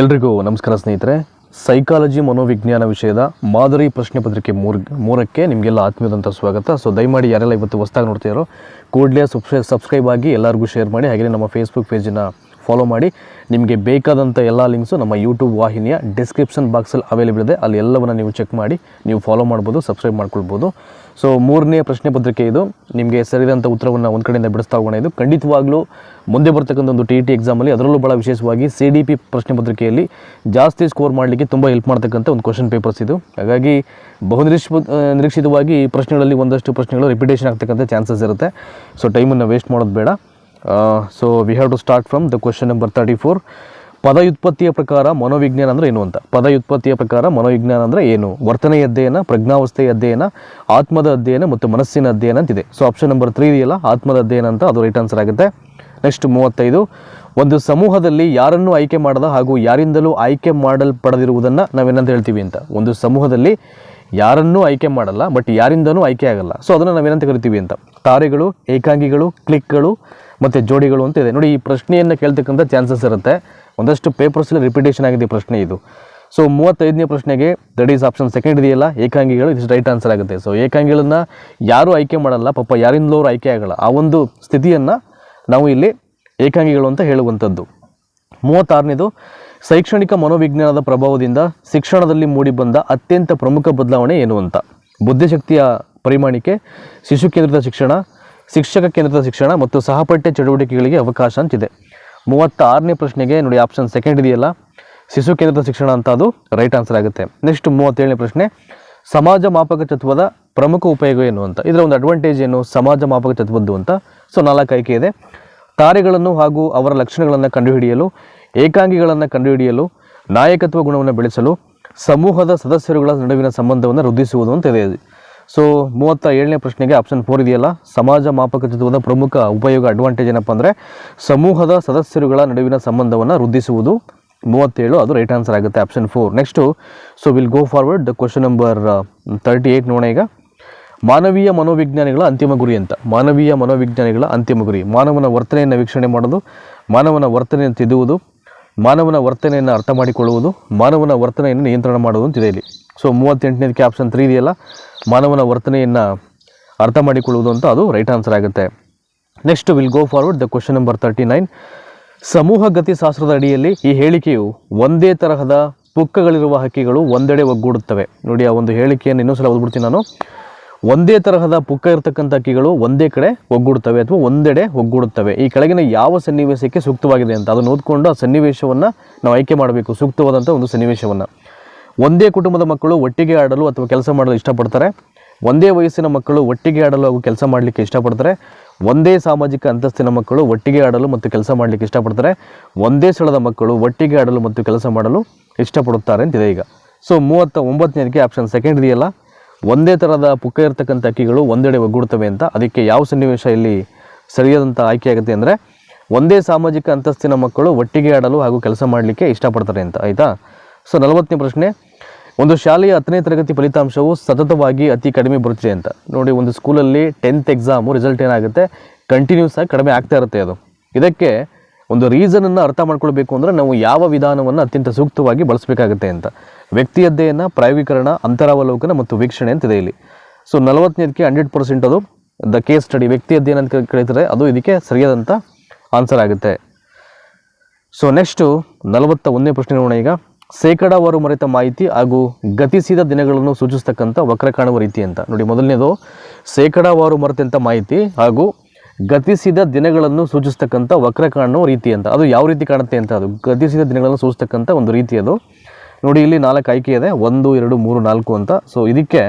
ಎಲ್ರಿಗೂ ನಮಸ್ಕಾರ ಸ್ನೇಹಿತರೆ. ಸೈಕಾಲಜಿ ಮನೋವಿಜ್ಞಾನ ವಿಷಯದ ಮಾದರಿ ಪ್ರಶ್ನೆ ಪತ್ರಿಕೆ ಮೂರ್ ಮೂರಕ್ಕೆ ನಿಮಗೆಲ್ಲ ಆತ್ಮೀಯದಂಥ ಸ್ವಾಗತ. ಸೊ ದಯಮಾಡಿ ಯಾರೆಲ್ಲ ಇವತ್ತು ಹೊಸ್ದಾಗಿ ನೋಡ್ತಿದ್ದಾರೋ ಕೂಡಲೇ ಸಬ್ಸ್ಕ್ರೈ ಸಬ್ಸ್ಕ್ರೈಬ್ ಆಗಿ ಎಲ್ಲರಿಗೂ ಶೇರ್ ಮಾಡಿ. ಹಾಗೆಯೇ ನಮ್ಮ ಫೇಸ್ಬುಕ್ ಪೇಜನ್ನು ಫಾಲೋ ಮಾಡಿ. ನಿಮಗೆ ಬೇಕಾದಂಥ ಎಲ್ಲ ಲಿಂಕ್ಸು ನಮ್ಮ ಯೂಟ್ಯೂಬ್ ವಾಹಿನಿಯ ಡಿಸ್ಕ್ರಿಪ್ಷನ್ ಬಾಕ್ಸಲ್ಲಿ ಅವೈಲೇಬಲ್ ಇದೆ. ಅಲ್ಲಿ ಎಲ್ಲವನ್ನು ನೀವು ಚೆಕ್ ಮಾಡಿ, ನೀವು ಫಾಲೋ ಮಾಡ್ಬೋದು ಸಬ್ಸ್ಕ್ರೈಬ್ ಮಾಡ್ಕೊಳ್ಬೋದು. ಸೊ ಮೂರನೇ ಪ್ರಶ್ನೆ ಪತ್ರಿಕೆ ಇದು. ನಿಮಗೆ ಸರಿದಂಥ ಉತ್ತರವನ್ನು ಒಂದು ಕಡೆಯಿಂದ ಬಿಡಿಸ್ತಾ ಹೋಗೋಣ. ಇದು ಖಂಡಿತವಾಗ್ಲೂ ಮುಂದೆ ಬರ್ತಕ್ಕಂಥ ಒಂದು ಟಿ ಟಿ ಎಕ್ಸಾಮಲ್ಲಿ ಅದರಲ್ಲೂ ಭಾಳ ವಿಶೇಷವಾಗಿ ಸಿ ಡಿ ಪಿ ಪ್ರಶ್ನೆ ಪತ್ರಿಕೆಯಲ್ಲಿ ಜಾಸ್ತಿ ಸ್ಕೋರ್ ಮಾಡಲಿಕ್ಕೆ ತುಂಬ ಹೆಲ್ಪ್ ಮಾಡ್ತಕ್ಕಂಥ ಒಂದು ಕ್ವಶನ್ ಪೇಪರ್ಸ್ ಇದು. ಹಾಗಾಗಿ ಬಹುನಿರೀಕ್ಷ ನಿರೀಕ್ಷಿತವಾಗಿ ಈ ಪ್ರಶ್ನೆಗಳಲ್ಲಿ ಒಂದಷ್ಟು ಪ್ರಶ್ನೆಗಳು ರಿಪಿಟೇಷನ್ ಆಗ್ತಕ್ಕಂಥ ಚಾನ್ಸಸ್ ಇರುತ್ತೆ. ಸೊ ಟೈಮನ್ನು ವೇಸ್ಟ್ ಮಾಡೋದು ಬೇಡ. So we have to start from the question number thirty four ಪದಯುತ್ಪತ್ತಿಯ ಪ್ರಕಾರ ಮನೋವಿಜ್ಞಾನ ಅಂದರೆ ಏನು ಅಂತ? ಪದಯುತ್ಪತ್ತಿಯ ಪ್ರಕಾರ ಮನೋವಿಜ್ಞಾನ ಅಂದರೆ ಏನು? ವರ್ತನೆಯ ಅಧ್ಯಯನ, ಪ್ರಜ್ಞಾವಸ್ಥೆಯ ಅಧ್ಯಯನ, ಆತ್ಮದ ಅಧ್ಯಯನ ಮತ್ತು ಮನಸ್ಸಿನ ಅಧ್ಯಯನ ಅಂತಿದೆ. ಸೊ ಆಪ್ಷನ್ ನಂಬರ್ ತ್ರೀ ಇದೆಯಲ್ಲ, ಆತ್ಮದ ಅಧ್ಯಯನ ಅಂತ ಅದು ರೈಟ್ ಆನ್ಸರ್ ಆಗುತ್ತೆ. ನೆಕ್ಸ್ಟ್ ಮೂವತ್ತೈದು. ಒಂದು ಸಮೂಹದಲ್ಲಿ ಯಾರನ್ನು ಆಯ್ಕೆ ಮಾಡದ ಹಾಗೂ ಯಾರಿಂದಲೂ ಆಯ್ಕೆ ಮಾಡಲ್ಪಡದಿರುವುದನ್ನು ನಾವೇನಂತ ಹೇಳ್ತೀವಿ ಅಂತ? ಒಂದು ಸಮೂಹದಲ್ಲಿ ಯಾರನ್ನೂ ಆಯ್ಕೆ ಮಾಡಲ್ಲ ಬಟ್ ಯಾರಿಂದನೂ ಆಯ್ಕೆ ಆಗಲ್ಲ. ಸೊ ಅದನ್ನು ನಾವೇನಂತ ಕರಿತೀವಿ ಅಂತ? ತಾರೆಗಳು, ಏಕಾಂಗಿಗಳು, ಕ್ಲಿಕ್ಗಳು ಮತ್ತು ಜೋಡಿಗಳು ಅಂತ ಇದೆ. ನೋಡಿ, ಈ ಪ್ರಶ್ನೆಯನ್ನು ಕೇಳ್ತಕ್ಕಂಥ ಚಾನ್ಸಸ್ ಇರುತ್ತೆ. ಒಂದಷ್ಟು ಪೇಪರ್ಸಲ್ಲಿ ರಿಪಿಟೇಷನ್ ಆಗಿದೆ ಈ ಪ್ರಶ್ನೆ ಇದು. ಸೊ ಮೂವತ್ತೈದನೇ ಪ್ರಶ್ನೆಗೆ ದಟ್ ಈಸ್ ಆಪ್ಷನ್ ಸೆಕೆಂಡ್ ಇದೆಯಲ್ಲ? ಏಕಾಂಗಿಗಳು ಇದು ರೈಟ್ ಆನ್ಸರ್ ಆಗುತ್ತೆ. ಸೊ ಏಕಾಂಗಿಗಳನ್ನ ಯಾರೂ ಆಯ್ಕೆ ಮಾಡಲ್ಲ. ಪಾಪ ಯಾರಿಂದಲೂ ಆಯ್ಕೆ ಆಗಲ್ಲ. ಆ ಒಂದು ಸ್ಥಿತಿಯನ್ನು ನಾವು ಇಲ್ಲಿ ಏಕಾಂಗಿಗಳು ಅಂತ ಹೇಳುವಂಥದ್ದು. ಮೂವತ್ತಾರನೇದು, ಶೈಕ್ಷಣಿಕ ಮನೋವಿಜ್ಞಾನದ ಪ್ರಭಾವದಿಂದ ಶಿಕ್ಷಣದಲ್ಲಿ ಮೂಡಿಬಂದ ಅತ್ಯಂತ ಪ್ರಮುಖ ಬದಲಾವಣೆ ಏನು ಅಂತ? ಬುದ್ಧಿಶಕ್ತಿಯ ಪರಿಮಾಣಿಕೆ ಶಿಶು ಕೇಂದ್ರಿತ ಶಿಕ್ಷಣ ಶಿಕ್ಷಕ ಕೇಂದ್ರದ ಶಿಕ್ಷಣ ಮತ್ತು ಸಹಪಠ್ಯ ಚಟುವಟಿಕೆಗಳಿಗೆ ಅವಕಾಶ ಅಂತಿದೆ. ಮೂವತ್ತಾರನೇ ಪ್ರಶ್ನೆಗೆ ನೋಡಿ ಆಪ್ಷನ್ ಸೆಕೆಂಡ್ ಇದೆಯಲ್ಲ? ಶಿಶು ಕೇಂದ್ರದ ಶಿಕ್ಷಣ ಅಂತ ಅದು ರೈಟ್ ಆನ್ಸರ್ ಆಗುತ್ತೆ. ನೆಕ್ಸ್ಟ್ ಮೂವತ್ತೇಳನೇ ಪ್ರಶ್ನೆ, ಸಮಾಜ ಮಾಪಕ ತತ್ವದ ಪ್ರಮುಖ ಉಪಯೋಗ ಏನು ಅಂತ? ಇದರ ಒಂದು ಅಡ್ವಾಂಟೇಜ್ ಏನು? ಸಮಾಜ ಮಾಪಕ ತತ್ವದ್ದು ಅಂತ? ಸೊ ನಾಲ್ಕು ಆಯ್ಕೆ ಇದೆ. ತಾರೆಗಳನ್ನು ಹಾಗೂ ಅವರ ಲಕ್ಷಣಗಳನ್ನು ಕಂಡುಹಿಡಿಯಲು, ಏಕಾಂಗಿಗಳನ್ನು ಕಂಡುಹಿಡಿಯಲು, ನಾಯಕತ್ವ ಗುಣವನ್ನು ಬೆಳೆಸಲು, ಸಮೂಹದ ಸದಸ್ಯರುಗಳ ನಡುವಿನ ಸಂಬಂಧವನ್ನು ವೃದ್ಧಿಸುವುದು ಅಂತ ಇದೆ. ಸೊ ಮೂವತ್ತ ಏಳನೇ ಪ್ರಶ್ನೆಗೆ ಆಪ್ಷನ್ ಫೋರ್ ಇದೆಯಲ್ಲ? ಸಮಾಜ ಮಾಪಕ ತತ್ವದ ಪ್ರಮುಖ ಉಪಯೋಗ ಅಡ್ವಾಂಟೇಜ್ ಏನಪ್ಪ ಅಂದರೆ ಸಮೂಹದ ಸದಸ್ಯರುಗಳ ನಡುವಿನ ಸಂಬಂಧವನ್ನು ವೃದ್ಧಿಸುವುದು. ಮೂವತ್ತೇಳು, ಅದು ರೈಟ್ ಆನ್ಸರ್ ಆಗುತ್ತೆ option four next so will go forward the question number thirty eight ನೋಡೋಣ ಈಗ. ಮಾನವೀಯ ಮನೋವಿಜ್ಞಾನಿಗಳ ಅಂತಿಮ ಗುರಿ ಅಂತ. ಮಾನವೀಯ ಮನೋವಿಜ್ಞಾನಿಗಳ ಅಂತಿಮ ಗುರಿ. ಮಾನವನ ವರ್ತನೆಯನ್ನು ವೀಕ್ಷಣೆ ಮಾಡೋದು, ಮಾನವನ ವರ್ತನೆಯನ್ನು ತಿದ್ದುವುದು, ಮಾನವನ ವರ್ತನೆಯನ್ನು ಅರ್ಥ ಮಾಡಿಕೊಳ್ಳುವುದು, ಮಾನವನ ವರ್ತನೆಯನ್ನು ನಿಯಂತ್ರಣ ಮಾಡುವುದು ಅಂತಿದೆ ಇಲ್ಲಿ. ಸೊ ಮೂವತ್ತೆಂಟನೇದಕ್ಕೆ ಆಪ್ಷನ್ ತ್ರೀ ಇದೆಯಲ್ಲ? ಮಾನವನ ವರ್ತನೆಯನ್ನು ಅರ್ಥ ಮಾಡಿಕೊಳ್ಳುವುದು ಅಂತ ಅದು ರೈಟ್ ಆನ್ಸರ್ ಆಗುತ್ತೆ. Next will go forward the question number thirty nine ಸಮೂಹ ಗತಿಶಾಸ್ತ್ರದ ಅಡಿಯಲ್ಲಿ ಈ ಹೇಳಿಕೆಯು ಒಂದೇ ತರಹದ ಪುಕ್ಕಗಳಿರುವ ಹಕ್ಕಿಗಳು ಒಂದೆಡೆ ಒಗ್ಗೂಡುತ್ತವೆ. ನೋಡಿ, ಆ ಒಂದು ಹೇಳಿಕೆಯನ್ನು ಇನ್ನೊಂದ್ಸಲ ಓದ್ಬಿಡ್ತೀನಿ ನಾನು. ಒಂದೇ ತರಹದ ಪುಕ್ಕ ಇರತಕ್ಕಂಥ ಹಕ್ಕಿಗಳು ಒಂದೇ ಕಡೆ ಒಗ್ಗೂಡುತ್ತವೆ ಅಥವಾ ಒಂದೆಡೆ ಒಗ್ಗೂಡುತ್ತವೆ. ಈ ಕೆಳಗಿನ ಯಾವ ಸನ್ನಿವೇಶಕ್ಕೆ ಸೂಕ್ತವಾಗಿದೆ ಅಂತ ಅದನ್ನು ಓದ್ಕೊಂಡು ಆ ಸನ್ನಿವೇಶವನ್ನು ನಾವು ಆಯ್ಕೆ ಮಾಡಬೇಕು ಸೂಕ್ತವಾದಂಥ ಒಂದು ಸನ್ನಿವೇಶವನ್ನು. ಒಂದೇ ಕುಟುಂಬದ ಮಕ್ಕಳು ಒಟ್ಟಿಗೆ ಆಡಲು ಅಥವಾ ಕೆಲಸ ಮಾಡಲು ಇಷ್ಟಪಡ್ತಾರೆ. ಒಂದೇ ವಯಸ್ಸಿನ ಮಕ್ಕಳು ಒಟ್ಟಿಗೆ ಆಡಲು ಹಾಗೂ ಕೆಲಸ ಮಾಡಲಿಕ್ಕೆ ಇಷ್ಟಪಡ್ತಾರೆ. ಒಂದೇ ಸಾಮಾಜಿಕ ಅಂತಸ್ತಿನ ಮಕ್ಕಳು ಒಟ್ಟಿಗೆ ಆಡಲು ಮತ್ತು ಕೆಲಸ ಮಾಡಲಿಕ್ಕೆ ಇಷ್ಟಪಡ್ತಾರೆ. ಒಂದೇ ಸ್ಥಳದ ಮಕ್ಕಳು ಒಟ್ಟಿಗೆ ಆಡಲು ಮತ್ತು ಕೆಲಸ ಮಾಡಲು ಇಷ್ಟಪಡುತ್ತಾರೆ ಅಂತಿದೆ ಈಗ. ಸೊ ಮೂವತ್ತ ಒಂಬತ್ತನೇದಕ್ಕೆ ಆಪ್ಷನ್ ಸೆಕೆಂಡ್ ಇದೆಯಲ್ಲ ಒಂದೇ ಥರದ ಪುಕ್ಕ ಇರತಕ್ಕಂಥ ಅಕ್ಕಿಗಳು ಒಂದೆಡೆ ಒಗ್ಗೂಡ್ತವೆ ಅಂತ. ಅದಕ್ಕೆ ಯಾವ ಸನ್ನಿವೇಶ ಇಲ್ಲಿ ಸರಿಯಾದಂಥ ಆಯ್ಕೆ ಆಗುತ್ತೆ ಅಂದರೆ, ಒಂದೇ ಸಾಮಾಜಿಕ ಅಂತಸ್ತಿನ ಮಕ್ಕಳು ಒಟ್ಟಿಗೆ ಆಡಲು ಹಾಗೂ ಕೆಲಸ ಮಾಡಲಿಕ್ಕೆ ಇಷ್ಟಪಡ್ತಾರೆ ಅಂತ. ಆಯಿತಾ? ಸೊ ನಲವತ್ತನೇ ಪ್ರಶ್ನೆ. ಒಂದು ಶಾಲೆಯ ಹತ್ತನೇ ತರಗತಿ ಫಲಿತಾಂಶವು ಸತತವಾಗಿ ಅತಿ ಕಡಿಮೆ ಬರುತ್ತಿದೆ ಅಂತ. ನೋಡಿ, ಒಂದು ಸ್ಕೂಲಲ್ಲಿ ಟೆಂತ್ ಎಕ್ಸಾಮು ರಿಸಲ್ಟ್ ಏನಾಗುತ್ತೆ? ಕಂಟಿನ್ಯೂಸ್ ಆಗಿ ಕಡಿಮೆ ಆಗ್ತಾ ಇರುತ್ತೆ ಅದು. ಇದಕ್ಕೆ ಒಂದು ರೀಸನನ್ನು ಅರ್ಥ ಮಾಡ್ಕೊಳ್ಬೇಕು ಅಂದರೆ ನಾವು ಯಾವ ವಿಧಾನವನ್ನು ಅತ್ಯಂತ ಸೂಕ್ತವಾಗಿ ಬಳಸಬೇಕಾಗುತ್ತೆ ಅಂತ. ವ್ಯಕ್ತಿ ಅಧ್ಯಯನ, ಪ್ರಾಯೋಗೀಕರಣ, ಅಂತರಾವಲೋಕನ ಮತ್ತು ವೀಕ್ಷಣೆ ಅಂತಿದೆ ಇಲ್ಲಿ. ಸೊ ನಲವತ್ತನೇದಕ್ಕೆ ಹಂಡ್ರೆಡ್ ಪರ್ಸೆಂಟ್ ಅದು. ದ ಕೇಸ್ ಸ್ಟಡಿ ವ್ಯಕ್ತಿ ಅಧ್ಯಯನ ಅಂತ ಕರೀತಾರೆ ಅದು ಇದಕ್ಕೆ ಸರಿಯಾದಂಥ ಆನ್ಸರ್ ಆಗುತ್ತೆ. ಸೊ ನೆಕ್ಸ್ಟು ನಲವತ್ತ ಒಂದನೇ ಪ್ರಶ್ನೆ ನೋಡೋಣ ಈಗ. ಶೇಕಡಾವಾರು ಮರೆತ ಮಾಹಿತಿ ಹಾಗೂ ಗತಿಸಿದ ದಿನಗಳನ್ನು ಸೂಚಿಸ್ತಕ್ಕಂಥ ವಕ್ರ ಕಾಣುವ ರೀತಿ ಅಂತ. ನೋಡಿ, ಮೊದಲನೇದು, ಶೇಕಡಾವಾರು ಮರೆತಂಥ ಮಾಹಿತಿ ಹಾಗೂ ಗತಿಸಿದ ದಿನಗಳನ್ನು ಸೂಚಿಸ್ತಕ್ಕಂಥ ವಕ್ರ ಕಾಣುವ ರೀತಿ ಅಂತ. ಅದು ಯಾವ ರೀತಿ ಕಾಣುತ್ತೆ ಅಂತ ಅದು. ಗತಿಸಿದ ದಿನಗಳನ್ನು ಸೂಚಿಸ್ತಕ್ಕಂಥ ಒಂದು ರೀತಿ ಅದು. ನೋಡಿ, ಇಲ್ಲಿ ನಾಲ್ಕು ಆಯ್ಕೆ ಇದೆ. ಒಂದು, ಎರಡು, ಮೂರು, ನಾಲ್ಕು ಅಂತ. ಸೊ ಇದಕ್ಕೆ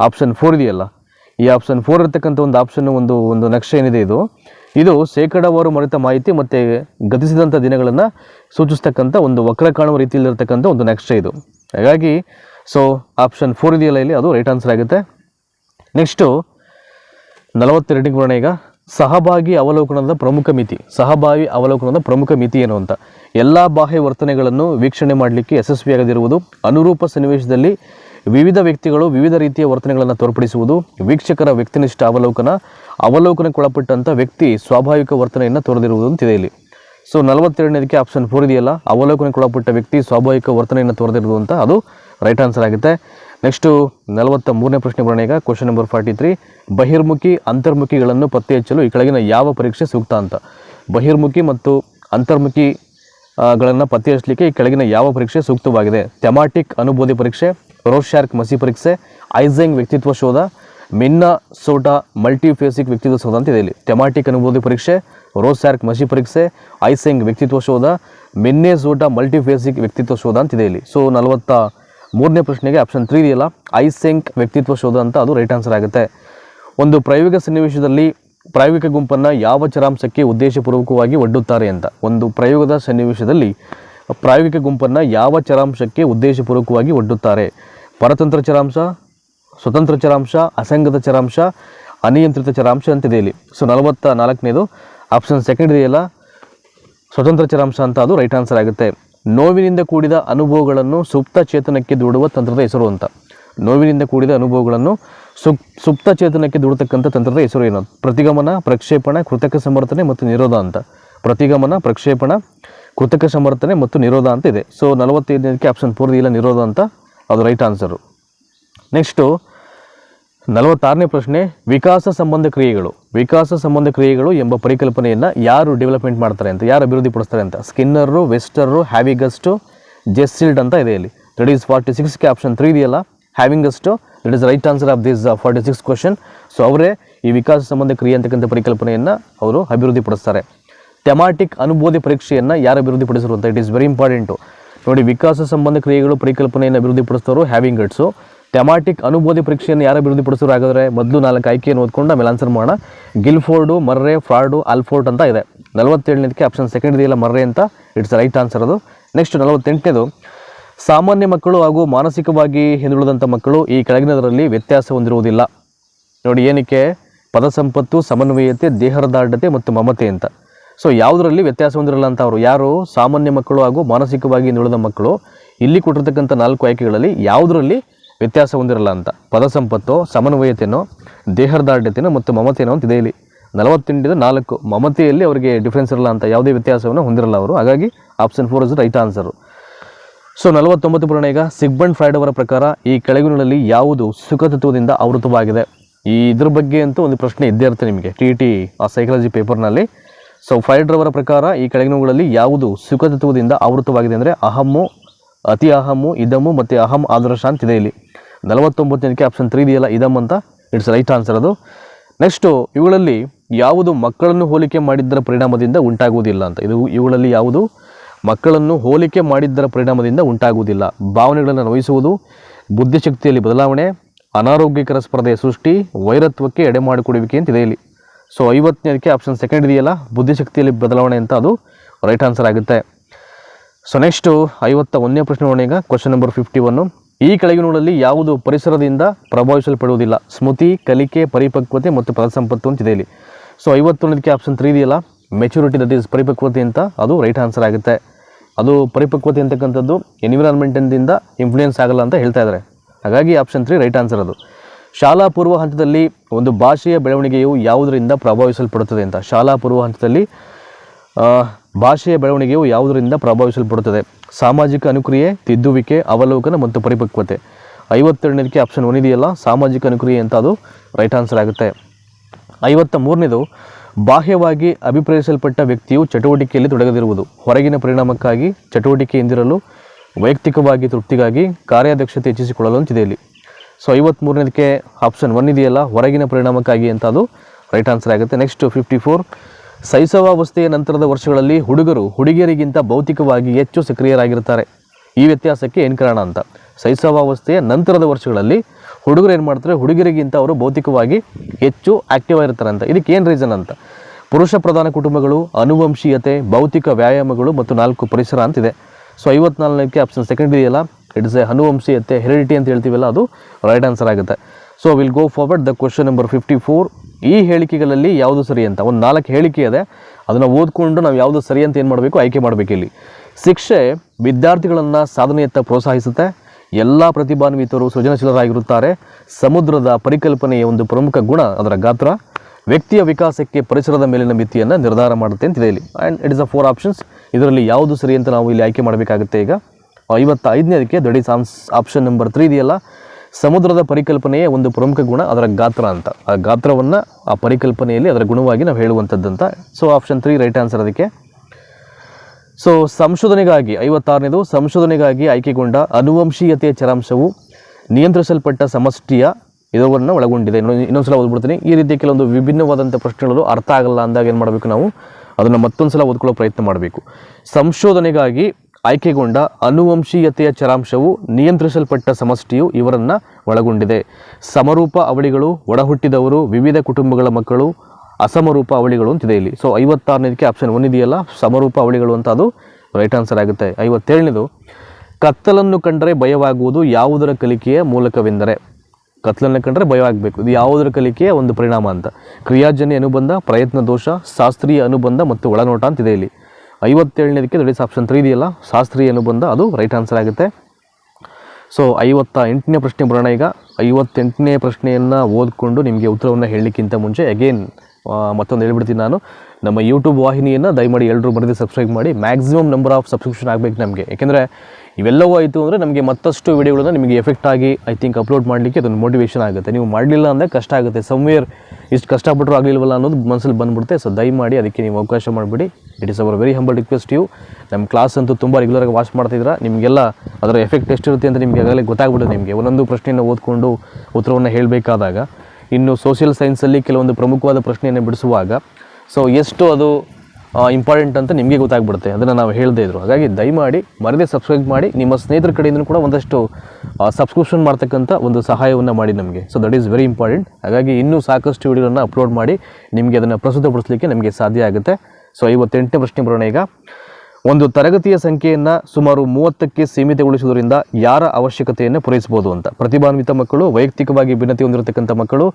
ಆಪ್ಷನ್ ಫೋರ್ ಇದೆಯಲ್ಲ. ಈ ಆಪ್ಷನ್ ಫೋರ್ ಇರ್ತಕ್ಕಂಥ ಒಂದು ಆಪ್ಷನ್ ಒಂದು ಒಂದು ನಕ್ಷೆ ಏನಿದೆ ಇದು? ಇದು ಶೇಕಡಾವಾರು ಮರೆತ ಮಾಹಿತಿ ಮತ್ತು ಗತಿಸಿದಂಥ ದಿನಗಳನ್ನು ಸೂಚಿಸ್ತಕ್ಕಂಥ ಒಂದು ವಕ್ರ ಕಾಣುವ ರೀತಿಯಲ್ಲಿರ್ತಕ್ಕಂಥ ಒಂದು ನಕ್ಷೆ ಇದು. ಹಾಗಾಗಿ ಸೊ ಆಪ್ಷನ್ ಫೋರ್ ಇದೆಯಲ್ಲ ಇಲ್ಲಿ, ಅದು ರೈಟ್ ಆನ್ಸರ್ ಆಗುತ್ತೆ. ನೆಕ್ಸ್ಟು ನಲವತ್ತೆರಡನೇ ಬರೋಣ ಈಗ. ಸಹಭಾಗಿ ಅವಲೋಕನದ ಪ್ರಮುಖ ಮಿತಿ. ಸಹಭಾಗಿ ಅವಲೋಕನದ ಪ್ರಮುಖ ಮಿತಿ ಏನು ಅಂತ. ಎಲ್ಲ ಬಾಹ್ಯ ವರ್ತನೆಗಳನ್ನು ವೀಕ್ಷಣೆ ಮಾಡಲಿಕ್ಕೆ ಯಶಸ್ವಿಯಾಗದಿರುವುದು, ಅನುರೂಪ ಸನ್ನಿವೇಶದಲ್ಲಿ ವಿವಿಧ ವ್ಯಕ್ತಿಗಳು ವಿವಿಧ ರೀತಿಯ ವರ್ತನೆಗಳನ್ನು ತೋರ್ಪಡಿಸುವುದು ವೀಕ್ಷಕರ ವ್ಯಕ್ತಿನಿಷ್ಠ ಅವಲೋಕನ ಅವಲೋಕನಕ್ಕೊಳಪಟ್ಟಂಥ ವ್ಯಕ್ತಿ ಸ್ವಾಭಾವಿಕ ವರ್ತನೆಯನ್ನು ತೋರದಿರುವುದು ಅಂತಿದೆ ಇಲ್ಲಿ. ಸೊ ನಲವತ್ತೆರಡನೇದಕ್ಕೆ ಆಪ್ಷನ್ ಫೋರ್ ಇದೆಯಲ್ಲ, ಅವಲೋಕನಕ್ಕೊಳಪಟ್ಟ ವ್ಯಕ್ತಿ ಸ್ವಾಭಾವಿಕ ವರ್ತನೆಯನ್ನು ತೋರೆದಿರುವುದು ಅಂತ ಅದು ರೈಟ್ ಆನ್ಸರ್ ಆಗುತ್ತೆ. ನೆಕ್ಸ್ಟು ನಲವತ್ತ ಮೂರನೇ ಪ್ರಶ್ನೆ ಬರೋಣ ಈಗ ಕ್ವಶನ್ ನಂಬರ್ ಫಾರ್ಟಿ ತ್ರೀ ಬಹಿರ್ಮುಖಿ, ಅಂತರ್ಮುಖಿಗಳನ್ನು ಪತ್ತೆ ಹಚ್ಚಲು ಈ ಕೆಳಗಿನ ಯಾವ ಪರೀಕ್ಷೆ ಸೂಕ್ತ ಅಂತ. ಬಹಿರ್ಮುಖಿ ಮತ್ತು ಅಂತರ್ಮುಖಿ ಗಳನ್ನು ಪತ್ತೆ ಹಚ್ಚಲಿಕ್ಕೆ ಈ ಕೆಳಗಿನ ಯಾವ ಪರೀಕ್ಷೆ ಸೂಕ್ತವಾಗಿದೆ? ಥೆಮಾಟಿಕ್ ಅನುಭೂತಿ ಪರೀಕ್ಷೆ ರೋಶಾರ್ಕ್ ಮಸಿ ಪರೀಕ್ಷೆ ಐಸೆಂಗ್ ವ್ಯಕ್ತಿತ್ವ ಶೋಧ, ಮಿನ್ನ ಸೋಟಾ ಮಲ್ಟಿಫೇಸಿಕ್ ವ್ಯಕ್ತಿತ್ವ ಶೋಧ ಅಂತ ಇದೆ ಇಲ್ಲಿ. ಥೆಮಾಟಿಕ್ ಅನುಭೂತಿ ಪರೀಕ್ಷೆ ರೋಸ್ಯಾರ್ಕ್ ಮಸಿ ಪರೀಕ್ಷೆ ಐಸೆಂಗ್ ವ್ಯಕ್ತಿತ್ವ ಶೋಧ, ಮಿನ್ನೆ ಸೋಟಾ ಮಲ್ಟಿಫೇಸಿಕ್ ವ್ಯಕ್ತಿತ್ವ ಶೋಧ ಅಂತ ಇದೆ ಇಲ್ಲಿ. ಸೊ ನಲವತ್ತ ಮೂರನೇ ಪ್ರಶ್ನೆಗೆ ಆಪ್ಷನ್ ತ್ರೀ ಇದೆಯಲ್ಲ ಐಸೆಂಕ್ ವ್ಯಕ್ತಿತ್ವ ಶೋಧ ಅಂತ ಅದು ರೈಟ್ ಆನ್ಸರ್ ಆಗುತ್ತೆ. ಒಂದು ಪ್ರಾಯೋಗಿಕ ಸನ್ನಿವೇಶದಲ್ಲಿ ಪ್ರಾಯೋಗಿಕ ಗುಂಪನ್ನು ಯಾವ ಚರಾಂಶಕ್ಕೆ ಉದ್ದೇಶಪೂರ್ವಕವಾಗಿ ಒಡ್ಡುತ್ತಾರೆ ಅಂತ. ಒಂದು ಪ್ರಯೋಗದ ಸನ್ನಿವೇಶದಲ್ಲಿ ಪ್ರಾಯೋಗಿಕ ಗುಂಪನ್ನು ಯಾವ ಚರಾಂಶಕ್ಕೆ ಉದ್ದೇಶಪೂರ್ವಕವಾಗಿ ಒಡ್ಡುತ್ತಾರೆ. ಪರತಂತ್ರ ಚರಾಂಶ, ಸ್ವತಂತ್ರ ಚರಾಂಶ, ಅಸಂಗತ ಚರಾಂಶ, ಅನಿಯಂತ್ರಿತ ಚರಾಂಶ ಅಂತಿದೆ ಇಲ್ಲಿ. ಸೊ ನಲವತ್ತ ನಾಲ್ಕನೇದು ಆಪ್ಷನ್ ಸೆಕೆಂಡ್ ಇದೆಯಲ್ಲ ಸ್ವತಂತ್ರ ಚರಾಂಶ ಅಂತ ಅದು ರೈಟ್ ಆನ್ಸರ್ ಆಗುತ್ತೆ. ನೋವಿನಿಂದ ಕೂಡಿದ ಅನುಭವಗಳನ್ನು ಸುಪ್ತ ಚೇತನಕ್ಕೆ ದೂಡುವ ತಂತ್ರದ ಹೆಸರು ಅಂತ. ನೋವಿನಿಂದ ಕೂಡಿದ ಅನುಭವಗಳನ್ನು ಸುಪ್, ಸುಪ್ತ ಚೇತನಕ್ಕೆ ದೂಡತಕ್ಕಂಥ ತಂತ್ರದ ಹೆಸರು ಏನು? ಪ್ರತಿಗಮನ, ಪ್ರಕ್ಷೇಪಣ, ಕೃತಕ ಸಮರ್ಥನೆ ಮತ್ತು ನಿರೋಧ ಅಂತ. ಪ್ರತಿಗಮನ, ಪ್ರಕ್ಷೇಪಣ, ಕೃತಕ ಸಮರ್ಥನೆ ಮತ್ತು ನಿರೋಧ ಅಂತ ಇದೆ. ಸೊ ನಲವತ್ತೈದನೇದಕ್ಕೆ ಆಪ್ಷನ್ ಫೋರ್ ಇಲ್ಲ, ನಿರೋಧ ಅಂತ. ಅದು ರೈಟ್ ಆನ್ಸರು ನೆಕ್ಸ್ಟು ನಲವತ್ತಾರನೇ ಪ್ರಶ್ನೆ, ವಿಕಾಸ ಸಂಬಂಧ ಕ್ರಿಯೆಗಳು. ವಿಕಾಸ ಸಂಬಂಧ ಕ್ರಿಯೆಗಳು ಎಂಬ ಪರಿಕಲ್ಪನೆಯನ್ನು ಯಾರು ಡೆವಲಪ್ಮೆಂಟ್ ಮಾಡ್ತಾರೆ ಅಂತ, ಯಾರು ಅಭಿವೃದ್ಧಿಪಡಿಸ್ತಾರೆ ಅಂತ. ಸ್ಕಿನ್ನರು ವೆಸ್ಟರ್ರು ಹ್ಯಾವಿಗಸ್ಟು ಜೆಸ್ಸಿಲ್ಡ್ ಅಂತ ಇದೆ ಇಲ್ಲಿ. ದಟ್ ಈಸ್ ಫಾರ್ಟಿ ಸಿಕ್ಸ್ಗೆ ಆಪ್ಷನ್ ತ್ರೀ ಇದೆಯಲ್ಲ Havighurst that is right answer of this forty six question so ಅವರೇ ಈ ವಿಕಾಸ ಸಂಬಂಧ ಕ್ರಿಯೆ ಅಂತಕ್ಕಂಥ ಪರಿಕಲ್ಪನೆಯನ್ನು ಅವರು ಅಭಿವೃದ್ಧಿಪಡಿಸ್ತಾರೆ ಥೆಮಾಟಿಕ್ ಅನುಬೋಧಿ ಪರೀಕ್ಷೆಯನ್ನು ಯಾರು ಅಭಿವೃದ್ಧಿಪಡಿಸಿರುವಂಥ ಇಟ್ ಈಸ್ ವೆರಿ ಇಂಪಾರ್ಟೆಂಟು ನೋಡಿ, ವಿಕಾಸ ಸಂಬಂಧ ಕ್ರಿಯೆಗಳು ಪರಿಕಲ್ಪನೆಯನ್ನು ಅಭಿವೃದ್ಧಿಪಡಿಸಿದವರು ಹ್ಯಾವಿಂಗ್ ಗಟ್ಸು. ಥೆಮಾಟಿಕ್ ಅನುಬೋಧಿ ಪರೀಕ್ಷೆಯನ್ನು ಯಾರು ಅಭಿವೃದ್ಧಿಪಡಿಸೋರು ಹಾಗಾದರೆ ಮೊದಲು ನಾಲ್ಕು ಆಯ್ಕೆಯನ್ನು ಓದ್ಕೊಂಡು ಆಮೇಲೆ ಆನ್ಸರ್ ಮಾಡೋಣ. ಗಿಲ್ಫೋರ್ಡು, ಮರ್ರೆ, ಫ್ರಾಡು ಅಲ್ಫೋರ್ಟ್ ಅಂತ ಇದೆ. ನಲವತ್ತೇಳನೇದಕ್ಕೆ ಆಪ್ಷನ್ ಸೆಕೆಂಡ್ ಇದೆಯಲ್ಲ ಮರ್ರೆ ಅಂತ ಇಟ್ಸ್ ರೈಟ್ ಆನ್ಸರ್ ಅದು. ನೆಕ್ಸ್ಟ್ ನಲವತ್ತೆಂಟನೇದು, ಸಾಮಾನ್ಯ ಮಕ್ಕಳು ಹಾಗೂ ಮಾನಸಿಕವಾಗಿ ಹಿಂದುಳಿದಂಥ ಮಕ್ಕಳು ಈ ಕೆಳಗಿನದರಲ್ಲಿ ವ್ಯತ್ಯಾಸ ಹೊಂದಿರುವುದಿಲ್ಲ. ನೋಡಿ, ಏನಕ್ಕೆ? ಪದ ಸಂಪತ್ತು ಸಮನ್ವಯತೆ ದೇಹದಾರ್ಢತೆ ಮತ್ತು ಮಮತೆ ಅಂತ. ಸೊ ಯಾವುದರಲ್ಲಿ ವ್ಯತ್ಯಾಸ ಹೊಂದಿರಲ್ಲ ಅಂತ ಅವರು ಯಾರು? ಸಾಮಾನ್ಯ ಮಕ್ಕಳು ಹಾಗೂ ಮಾನಸಿಕವಾಗಿ ಹಿಂದುಳಿದ ಮಕ್ಕಳು. ಇಲ್ಲಿ ಕೊಟ್ಟಿರ್ತಕ್ಕಂಥ ನಾಲ್ಕು ಆಯ್ಕೆಗಳಲ್ಲಿ ಯಾವುದರಲ್ಲಿ ವ್ಯತ್ಯಾಸ ಹೊಂದಿರಲ್ಲ ಅಂತ? ಪದ ಸಂಪತ್ತು, ಸಮನ್ವಯತೆನೋ ದೇಹದಾಢ್ಯತೆನೋ ಮತ್ತು ಮಮತೆನೋ ಅಂತ ಇದೆ ಇಲ್ಲಿ. ನಲವತ್ತೆಂಟಿದ ನಾಲ್ಕು. ಮಮತೆಯಲ್ಲಿ ಅವರಿಗೆ ಡಿಫ್ರೆನ್ಸ್ ಇರಲ್ಲ ಅಂತ ಯಾವುದೇ ವ್ಯತ್ಯಾಸವನ್ನು ಹೊಂದಿರಲ್ಲ ಅವರು. ಹಾಗಾಗಿ option four is right answer so ನಲವತ್ತೊಂಬತ್ತು ಪುರಾಣ ಈಗ ಸಿಗ್ಬಂಡ್ ಫ್ರೈಡ್ ಅವರ ಪ್ರಕಾರ ಈ ಕೆಳಗಿನಲ್ಲಿ ಯಾವುದು ಸುಖತತ್ವದಿಂದ ಆವೃತವಾಗಿದೆ? ಈ ಇದ್ರ ಬಗ್ಗೆ ಅಂತೂ ಒಂದು ಪ್ರಶ್ನೆ ಇದ್ದೇ ಇರುತ್ತೆ ನಿಮಗೆ. ಟಿ ಟಿ ಆ ಸೈಕಾಲಜಿ ಪೇಪರ್ನಲ್ಲಿ ಸೊ ಡ್ರೈವರ್ ಪ್ರಕಾರ ಈ ಕೆಳಗಿನವುಗಳಲ್ಲಿ ಯಾವುದು ಸುಖತತ್ವದಿಂದ ಆವೃತವಾಗಿದೆ ಅಂದರೆ ಅಹಮ್ಮು, ಅತಿ ಅಹಮ್ಮು, ಇದಮ್ಮು ಮತ್ತು ಅಹಂ ಆದರ್ಶ ಅಂತಿದೆ ಇಲ್ಲಿ. ನಲವತ್ತೊಂಬತ್ತನೇದಕ್ಕೆ ಆಪ್ಷನ್ ತ್ರೀ ಇದೆಯಲ್ಲ ಇದಮ್ ಅಂತ ಇಟ್ಸ್ ರೈಟ್ ಆನ್ಸರ್ ಅದು. ನೆಕ್ಸ್ಟು ಇವುಗಳಲ್ಲಿ ಯಾವುದು ಮಕ್ಕಳನ್ನು ಹೋಲಿಕೆ ಮಾಡಿದ್ದರ ಪರಿಣಾಮದಿಂದ ಉಂಟಾಗುವುದಿಲ್ಲ ಅಂತ. ಇದು ಇವುಗಳಲ್ಲಿ ಯಾವುದು ಮಕ್ಕಳನ್ನು ಹೋಲಿಕೆ ಮಾಡಿದ್ದರ ಪರಿಣಾಮದಿಂದ ಉಂಟಾಗುವುದಿಲ್ಲ. ಭಾವನೆಗಳನ್ನು ವಹಿಸುವುದು ಬುದ್ಧಿಶಕ್ತಿಯಲ್ಲಿ ಬದಲಾವಣೆ, ಅನಾರೋಗ್ಯಕರ ಸ್ಪರ್ಧೆಯ ಸೃಷ್ಟಿ, ವೈರತ್ವಕ್ಕೆ ಎಡೆ ಮಾಡಿಕೊಡುವಿಕೆ ಅಂತಿದೆ ಇಲ್ಲಿ. ಸೊ ಐವತ್ತನೇದಕ್ಕೆ ಆಪ್ಷನ್ ಸೆಕೆಂಡ್ ಇದೆಯಲ್ಲ? ಬುದ್ಧಿಶಕ್ತಿಯಲ್ಲಿ ಬದಲಾವಣೆ ಅಂತ ಅದು ರೈಟ್ ಆನ್ಸರ್ ಆಗುತ್ತೆ. ಸೊ ನೆಕ್ಸ್ಟು ಐವತ್ತ ಒಂದನೇ ಪ್ರಶ್ನೆ ನೋಡೋಣ ಈಗ. ಕ್ವಶನ್ ನಂಬರ್ ಫಿಫ್ಟಿ ಒನ್ನು ಈ ಕೆಳಗಿನಗಳಲ್ಲಿ ಯಾವುದು ಪರಿಸರದಿಂದ ಪ್ರಭಾವಿಸಲ್ಪಡುವುದಿಲ್ಲ? ಸ್ಮೃತಿ, ಕಲಿಕೆ, ಪರಿಪಕ್ವತೆ ಮತ್ತು ಪದಸಂಪತ್ತು ಅಂತಿದೆ ಇಲ್ಲಿ. ಸೊ ಐವತ್ತೊಂದಕ್ಕೆ ಆಪ್ಷನ್ ತ್ರೀ ಇದೆಯಲ್ಲ? ಮೆಚುರಿಟಿ ದಟ್ ಈಸ್ ಪರಿಪಕ್ವತೆ ಅಂತ ಅದು ರೈಟ್ ಆನ್ಸರ್ ಆಗುತ್ತೆ. ಅದು ಪರಿಪಕ್ವತೆ ಅಂತಕ್ಕಂಥದ್ದು ಎನ್ವಿರಾನ್ಮೆಂಟಿಂದ ಇನ್ಫ್ಲೂಯೆನ್ಸ್ ಆಗಲ್ಲ ಅಂತ ಹೇಳ್ತಾ ಇದ್ದಾರೆ. ಹಾಗಾಗಿ ಆಪ್ಷನ್ ತ್ರೀ ರೈಟ್ ಆನ್ಸರ್ ಅದು. ಶಾಲಾ ಪೂರ್ವ ಹಂತದಲ್ಲಿ ಒಂದು ಭಾಷೆಯ ಬೆಳವಣಿಗೆಯು ಯಾವುದರಿಂದ ಪ್ರಭಾವಿಸಲ್ಪಡುತ್ತದೆ ಅಂತ? ಶಾಲಾ ಪೂರ್ವ ಹಂತದಲ್ಲಿ ಭಾಷೆಯ ಬೆಳವಣಿಗೆಯು ಯಾವುದರಿಂದ ಪ್ರಭಾವಿಸಲ್ಪಡುತ್ತದೆ? ಸಾಮಾಜಿಕ ಅನುಕ್ರಿಯೆ, ತಿದ್ದುವಿಕೆ, ಅವಲೋಕನ ಮತ್ತು ಪರಿಪಕ್ವತೆ. ಐವತ್ತೆರಡನೇದಕ್ಕೆ ಆಪ್ಷನ್ ಒನ್ ಇದೆಯಲ್ಲ? ಸಾಮಾಜಿಕ ಅನುಕ್ರಿಯೆ ಅಂತ ಅದು ರೈಟ್ ಆನ್ಸರ್ ಆಗುತ್ತೆ. ಐವತ್ತ ಮೂರನೇದು ಬಾಹ್ಯವಾಗಿ ಅಭಿಪ್ರಾಯಿಸಲ್ಪಟ್ಟ ವ್ಯಕ್ತಿಯು ಚಟುವಟಿಕೆಯಲ್ಲಿ ತೊಡಗದಿರುವುದು. ಹೊರಗಿನ ಪರಿಣಾಮಕ್ಕಾಗಿ, ಚಟುವಟಿಕೆಯಿಂದಿರಲು, ವೈಯಕ್ತಿಕವಾಗಿ, ತೃಪ್ತಿಗಾಗಿ ಕಾರ್ಯಾಧ್ಯಕ್ಷತೆ ಹೆಚ್ಚಿಸಿಕೊಳ್ಳಲು ಅಂತಿದೆ ಇಲ್ಲಿ. ಸೊ ಐವತ್ತ್ಮೂರನೇದಕ್ಕೆ ಆಪ್ಷನ್ ಒನ್ ಇದೆಯಲ್ಲ? ಹೊರಗಿನ ಪರಿಣಾಮಕ್ಕಾಗಿ ಅಂತ ಅದು ರೈಟ್ ಆನ್ಸರ್ ಆಗುತ್ತೆ. ನೆಕ್ಸ್ಟ್ ಫಿಫ್ಟಿ ಫೋರ್ ಶೈಶವಾವಸ್ಥೆಯ ನಂತರದ ವರ್ಷಗಳಲ್ಲಿ ಹುಡುಗರು ಹುಡುಗಿಯರಿಗಿಂತ ಭೌತಿಕವಾಗಿ ಹೆಚ್ಚು ಸಕ್ರಿಯರಾಗಿರ್ತಾರೆ ಈ ವ್ಯತ್ಯಾಸಕ್ಕೆ ಏನು ಕಾರಣ ಅಂತ? ಶೈಶವಾವಸ್ಥೆಯ ನಂತರದ ವರ್ಷಗಳಲ್ಲಿ ಹುಡುಗರು ಏನು ಮಾಡ್ತಾರೆ? ಹುಡುಗಿಯರಿಗಿಂತ ಅವರು ಭೌತಿಕವಾಗಿ ಹೆಚ್ಚು ಆಕ್ಟಿವ್ ಆಗಿರ್ತಾರೆ ಅಂತ. ಇದಕ್ಕೆ ಏನು ರೀಸನ್ ಅಂತ? ಪುರುಷ ಪ್ರಧಾನ ಕುಟುಂಬಗಳು, ಅನುವಂಶೀಯತೆ, ಭೌತಿಕ ವ್ಯಾಯಾಮಗಳು ಮತ್ತು ನಾಲ್ಕು ಪರಿಸರ ಅಂತಿದೆ. ಸೊ ಐವತ್ನಾಲ್ಕಕ್ಕೆ ಆಪ್ಷನ್ ಸೆಕೆಂಡ್ ಇದೆಯಲ್ಲ? ಇಟ್ಸ್ ಎ ಅನುವಂಶೀಯತೆ ಹೆರಿಡಿಟಿ ಅಂತ ಹೇಳ್ತೀವಲ್ಲ, ಅದು ರೈಟ್ ಆನ್ಸರ್ ಆಗುತ್ತೆ. So will go forward the question number fifty four ಈ ಹೇಳಿಕೆಗಳಲ್ಲಿ ಯಾವುದು ಸರಿ ಅಂತ? ಒಂದು ನಾಲ್ಕು ಹೇಳಿಕೆ ಇದೆ. ಅದನ್ನು ಓದ್ಕೊಂಡು ನಾವು ಯಾವುದು ಸರಿ ಅಂತ ಏನು ಮಾಡಬೇಕು? ಆಯ್ಕೆ ಮಾಡಬೇಕು ಇಲ್ಲಿ. ಶಿಕ್ಷೆ ವಿದ್ಯಾರ್ಥಿಗಳನ್ನು ಸಾಧನೆಯತ್ತ ಪ್ರೋತ್ಸಾಹಿಸುತ್ತೆ. ಎಲ್ಲ ಪ್ರತಿಭಾನ್ವಿತರು ಸೃಜನಶೀಲರಾಗಿರುತ್ತಾರೆ. ಸಮುದ್ರದ ಪರಿಕಲ್ಪನೆಯ ಒಂದು ಪ್ರಮುಖ ಗುಣ ಅದರ ಗಾತ್ರ. ವ್ಯಕ್ತಿಯ ವಿಕಾಸಕ್ಕೆ ಪರಿಸರದ ಮೇಲಿನ ಮಿತಿಯನ್ನು ನಿರ್ಧಾರ ಮಾಡುತ್ತೆ ಅಂತ ಹೇಳಿ and it is a four options ಇದರಲ್ಲಿ ಯಾವುದು ಸರಿ ಅಂತ ನಾವು ಇಲ್ಲಿ ಆಯ್ಕೆ ಮಾಡಬೇಕಾಗುತ್ತೆ ಈಗ. ಐವತ್ತೈದನೇದಕ್ಕೆ ದಟ್ ಈಸ್ ಆನ್ಸ್ ಆಪ್ಷನ್ ನಂಬರ್ ತ್ರೀ ಇದೆಯಲ್ಲ? ಸಮುದ್ರದ ಪರಿಕಲ್ಪನೆಯೇ ಒಂದು ಪ್ರಮುಖ ಗುಣ, ಅದರ ಗಾತ್ರ ಅಂತ. ಆ ಗಾತ್ರವನ್ನು ಆ ಪರಿಕಲ್ಪನೆಯಲ್ಲಿ ಅದರ ಗುಣವಾಗಿ ನಾವು ಹೇಳುವಂಥದ್ದಂತ. So option three right answer ಅದಕ್ಕೆ. ಸೊ ಸಂಶೋಧನೆಗಾಗಿ, ಐವತ್ತಾರನೇದು, ಸಂಶೋಧನೆಗಾಗಿ ಆಯ್ಕೆಗೊಂಡ ಅನುವಂಶೀಯತೆಯ ಚರಾಂಶವು ನಿಯಂತ್ರಿಸಲ್ಪಟ್ಟ ಸಮಷ್ಟಿಯ ಇದನ್ನು ಒಳಗೊಂಡಿದೆ. ಇನ್ನೊಂದು ಸಲ ಓದ್ಬಿಡ್ತೀನಿ. ಈ ರೀತಿ ಕೆಲವೊಂದು ವಿಭಿನ್ನವಾದಂಥ ಪ್ರಶ್ನೆಗಳು ಅರ್ಥ ಆಗಲ್ಲ ಅಂದಾಗ ಏನು ಮಾಡಬೇಕು ನಾವು? ಅದನ್ನು ಮತ್ತೊಂದು ಸಲ ಓದ್ಕೊಳ್ಳೋ ಪ್ರಯತ್ನ ಮಾಡಬೇಕು. ಸಂಶೋಧನೆಗಾಗಿ ಆಯ್ಕೆಗೊಂಡ ಅನುವಂಶೀಯತೆಯ ಚರಾಂಶವು ನಿಯಂತ್ರಿಸಲ್ಪಟ್ಟ ಸಮಷ್ಟಿಯು ಇವರನ್ನು ಒಳಗೊಂಡಿದೆ. ಸಮರೂಪ ಅವಳಿಗಳು ಒಡಹುಟ್ಟಿದವರು, ವಿವಿಧ ಕುಟುಂಬಗಳ ಮಕ್ಕಳು, ಅಸಮರೂಪ ಅವಳಿಗಳು ಅಂತಿದೆ ಇಲ್ಲಿ. ಸೊ ಐವತ್ತಾರನೇದಕ್ಕೆ ಆಪ್ಷನ್ ಒನ್ ಇದೆಯಲ್ಲ? ಸಮರೂಪ ಅವಳಿಗಳು ಅಂತ ಅದು ರೈಟ್ ಆನ್ಸರ್ ಆಗುತ್ತೆ. ಐವತ್ತೇಳನೇದು, ಕತ್ತಲನ್ನು ಕಂಡರೆ ಭಯವಾಗುವುದು ಯಾವುದರ ಕಲಿಕೆಯ ಮೂಲಕವೆಂದರೆ. ಕತ್ಲನ್ನು ಕಂಡರೆ ಭಯ ಆಗಬೇಕು ಇದು ಯಾವುದರ ಕಲಿಕೆಯ ಒಂದು ಪರಿಣಾಮ ಅಂತ. ಕ್ರಿಯಾಜನ್ಯ ಅನುಬಂಧ, ಪ್ರಯತ್ನ ದೋಷ, ಶಾಸ್ತ್ರೀಯ ಅನುಬಂಧ ಮತ್ತು ಒಳನೋಟ ಅಂತಿದೆ ಇಲ್ಲಿ. ಐವತ್ತೇಳನೇದಕ್ಕೆ ದಟ್ ಇಸ್ ಆಪ್ಷನ್ ತ್ರೀ ಇದೆಯಲ್ಲ? ಶಾಸ್ತ್ರೀಯ ಅನುಬಂಧ, ಅದು ರೈಟ್ ಆನ್ಸರ್ ಆಗುತ್ತೆ. ಸೊ ಐವತ್ತ ಎಂಟನೇ ಪ್ರಶ್ನೆ ಬರೋಣ ಈಗ. ಐವತ್ತೆಂಟನೇ ಪ್ರಶ್ನೆಯನ್ನು ಓದ್ಕೊಂಡು ನಿಮಗೆ ಉತ್ತರವನ್ನು ಹೇಳಲಿಕ್ಕಿಂತ ಮುಂಚೆ ಅಗೇನ್ ಮತ್ತೊಂದು ಹೇಳ್ಬಿಡ್ತೀನಿ ನಾನು. ನಮ್ಮ ಯೂಟ್ಯೂಬ್ ವಾಹಿನಿಯನ್ನು ದಯಮಾಡಿ ಎಲ್ಲರೂ ಬರೆದು ಸಬ್ಸ್ಕ್ರೈಬ್ ಮಾಡಿ. ಮ್ಯಾಕ್ಸಿಮಮ್ ನಂಬರ್ ಆಫ್ ಸಬ್ಸ್ಕ್ರಿಪ್ಷನ್ ಆಗಬೇಕು ನಮಗೆ. ಯಾಕೆಂದರೆ ಇವೆಲ್ಲವೂ ಆಯಿತು ಅಂದರೆ ನಮಗೆ ಮತ್ತಷ್ಟು ವಿಡಿಯೋಗಳನ್ನ ನಿಮಗೆ ಎಫೆಕ್ಟ್ ಆಗಿ ಐ ಥಿಂಕ್ ಅಪ್ಲೋಡ್ ಮಾಡಲಿಕ್ಕೆ ಅದೊಂದು ಮೋಟಿವೇಶನ್ ಆಗುತ್ತೆ. ನೀವು ಮಾಡಲಿಲ್ಲ ಅಂದರೆ ಕಷ್ಟ ಆಗುತ್ತೆ. ಸಮ್ವೇರ್ ಇಷ್ಟು ಕಷ್ಟಪಟ್ಟರು ಆಗಲಿಲ್ವಲ್ಲ ಅನ್ನೋದು ಮನಸ್ಸಲ್ಲಿ ಬಂದುಬಿಡುತ್ತೆ. ಸೊ ದಯಮಾಡಿ ಅದಕ್ಕೆ ನೀವು ಅವಕಾಶ ಮಾಡಿಬಿಡಿ. It is our very humble request you ನಮ್ಮ ಕ್ಲಾಸ್ ಅಂತೂ ತುಂಬ ರೆಗ್ಯುಲರಾಗಿ ವಾಚ್ ಮಾಡ್ತಿದ್ರೆ ನಿಮಗೆಲ್ಲ ಅದರ ಎಫೆಕ್ಟ್ ಎಷ್ಟಿರುತ್ತೆ ಅಂತ ನಿಮಗೆ ಆಗಲೇ ಗೊತ್ತಾಗ್ಬಿಡುತ್ತೆ ನಿಮಗೆ. ಒಂದೊಂದು ಪ್ರಶ್ನೆಯನ್ನು ಓದ್ಕೊಂಡು ಉತ್ತರವನ್ನು ಹೇಳಬೇಕಾದಾಗ, ಇನ್ನು ಸೋಷಿಯಲ್ ಸೈನ್ಸಲ್ಲಿ ಕೆಲವೊಂದು ಪ್ರಮುಖವಾದ ಪ್ರಶ್ನೆಯನ್ನು ಬಿಡಿಸುವಾಗ ಸೊ ಎಷ್ಟು ಅದು ಇಂಪಾರ್ಟೆಂಟ್ ಅಂತ ನಿಮಗೆ ಗೊತ್ತಾಗ್ಬಿಡುತ್ತೆ. ಅದನ್ನು ನಾವು ಹೇಳದೇ ಇದ್ರು. ಹಾಗಾಗಿ ದಯಮಾಡಿ ಮರದೇ ಸಬ್ಸ್ಕ್ರೈಬ್ ಮಾಡಿ, ನಿಮ್ಮ ಸ್ನೇಹಿತರ ಕಡೆಯಿಂದ ಕೂಡ ಒಂದಷ್ಟು ಸಬ್ಸ್ಕ್ರಿಪ್ಷನ್ ಮಾಡ್ತಕ್ಕಂಥ ಒಂದು ಸಹಾಯವನ್ನು ಮಾಡಿ ನಮಗೆ. So that is very important ಹಾಗಾಗಿ ಇನ್ನೂ ಸಾಕಷ್ಟು ವಿಡಿಯೋನ ಅಪ್ಲೋಡ್ ಮಾಡಿ, ನಿಮಗೆ ಅದನ್ನು ಪ್ರಸ್ತುತಪಡಿಸಲಿಕ್ಕೆ ನಮಗೆ ಸಾಧ್ಯ ಆಗುತ್ತೆ. ಸೊ ಐವತ್ತೆಂಟನೇ ಪ್ರಶ್ನೆ ಬರೋಣ ಈಗ. ಒಂದು ತರಗತಿಯ ಸಂಖ್ಯೆಯನ್ನು ಸುಮಾರು ಮೂವತ್ತಕ್ಕೆ ಸೀಮಿತಗೊಳಿಸುವುದರಿಂದ ಯಾರ ಅವಶ್ಯಕತೆಯನ್ನು ಪೂರೈಸಬಹುದು ಅಂತ. ಪ್ರತಿಭಾನ್ವಿತ ಮಕ್ಕಳು, ವೈಯಕ್ತಿಕವಾಗಿ ಭಿನ್ನತೆ ಹೊಂದಿರತಕ್ಕಂಥ ಮಕ್ಕಳು,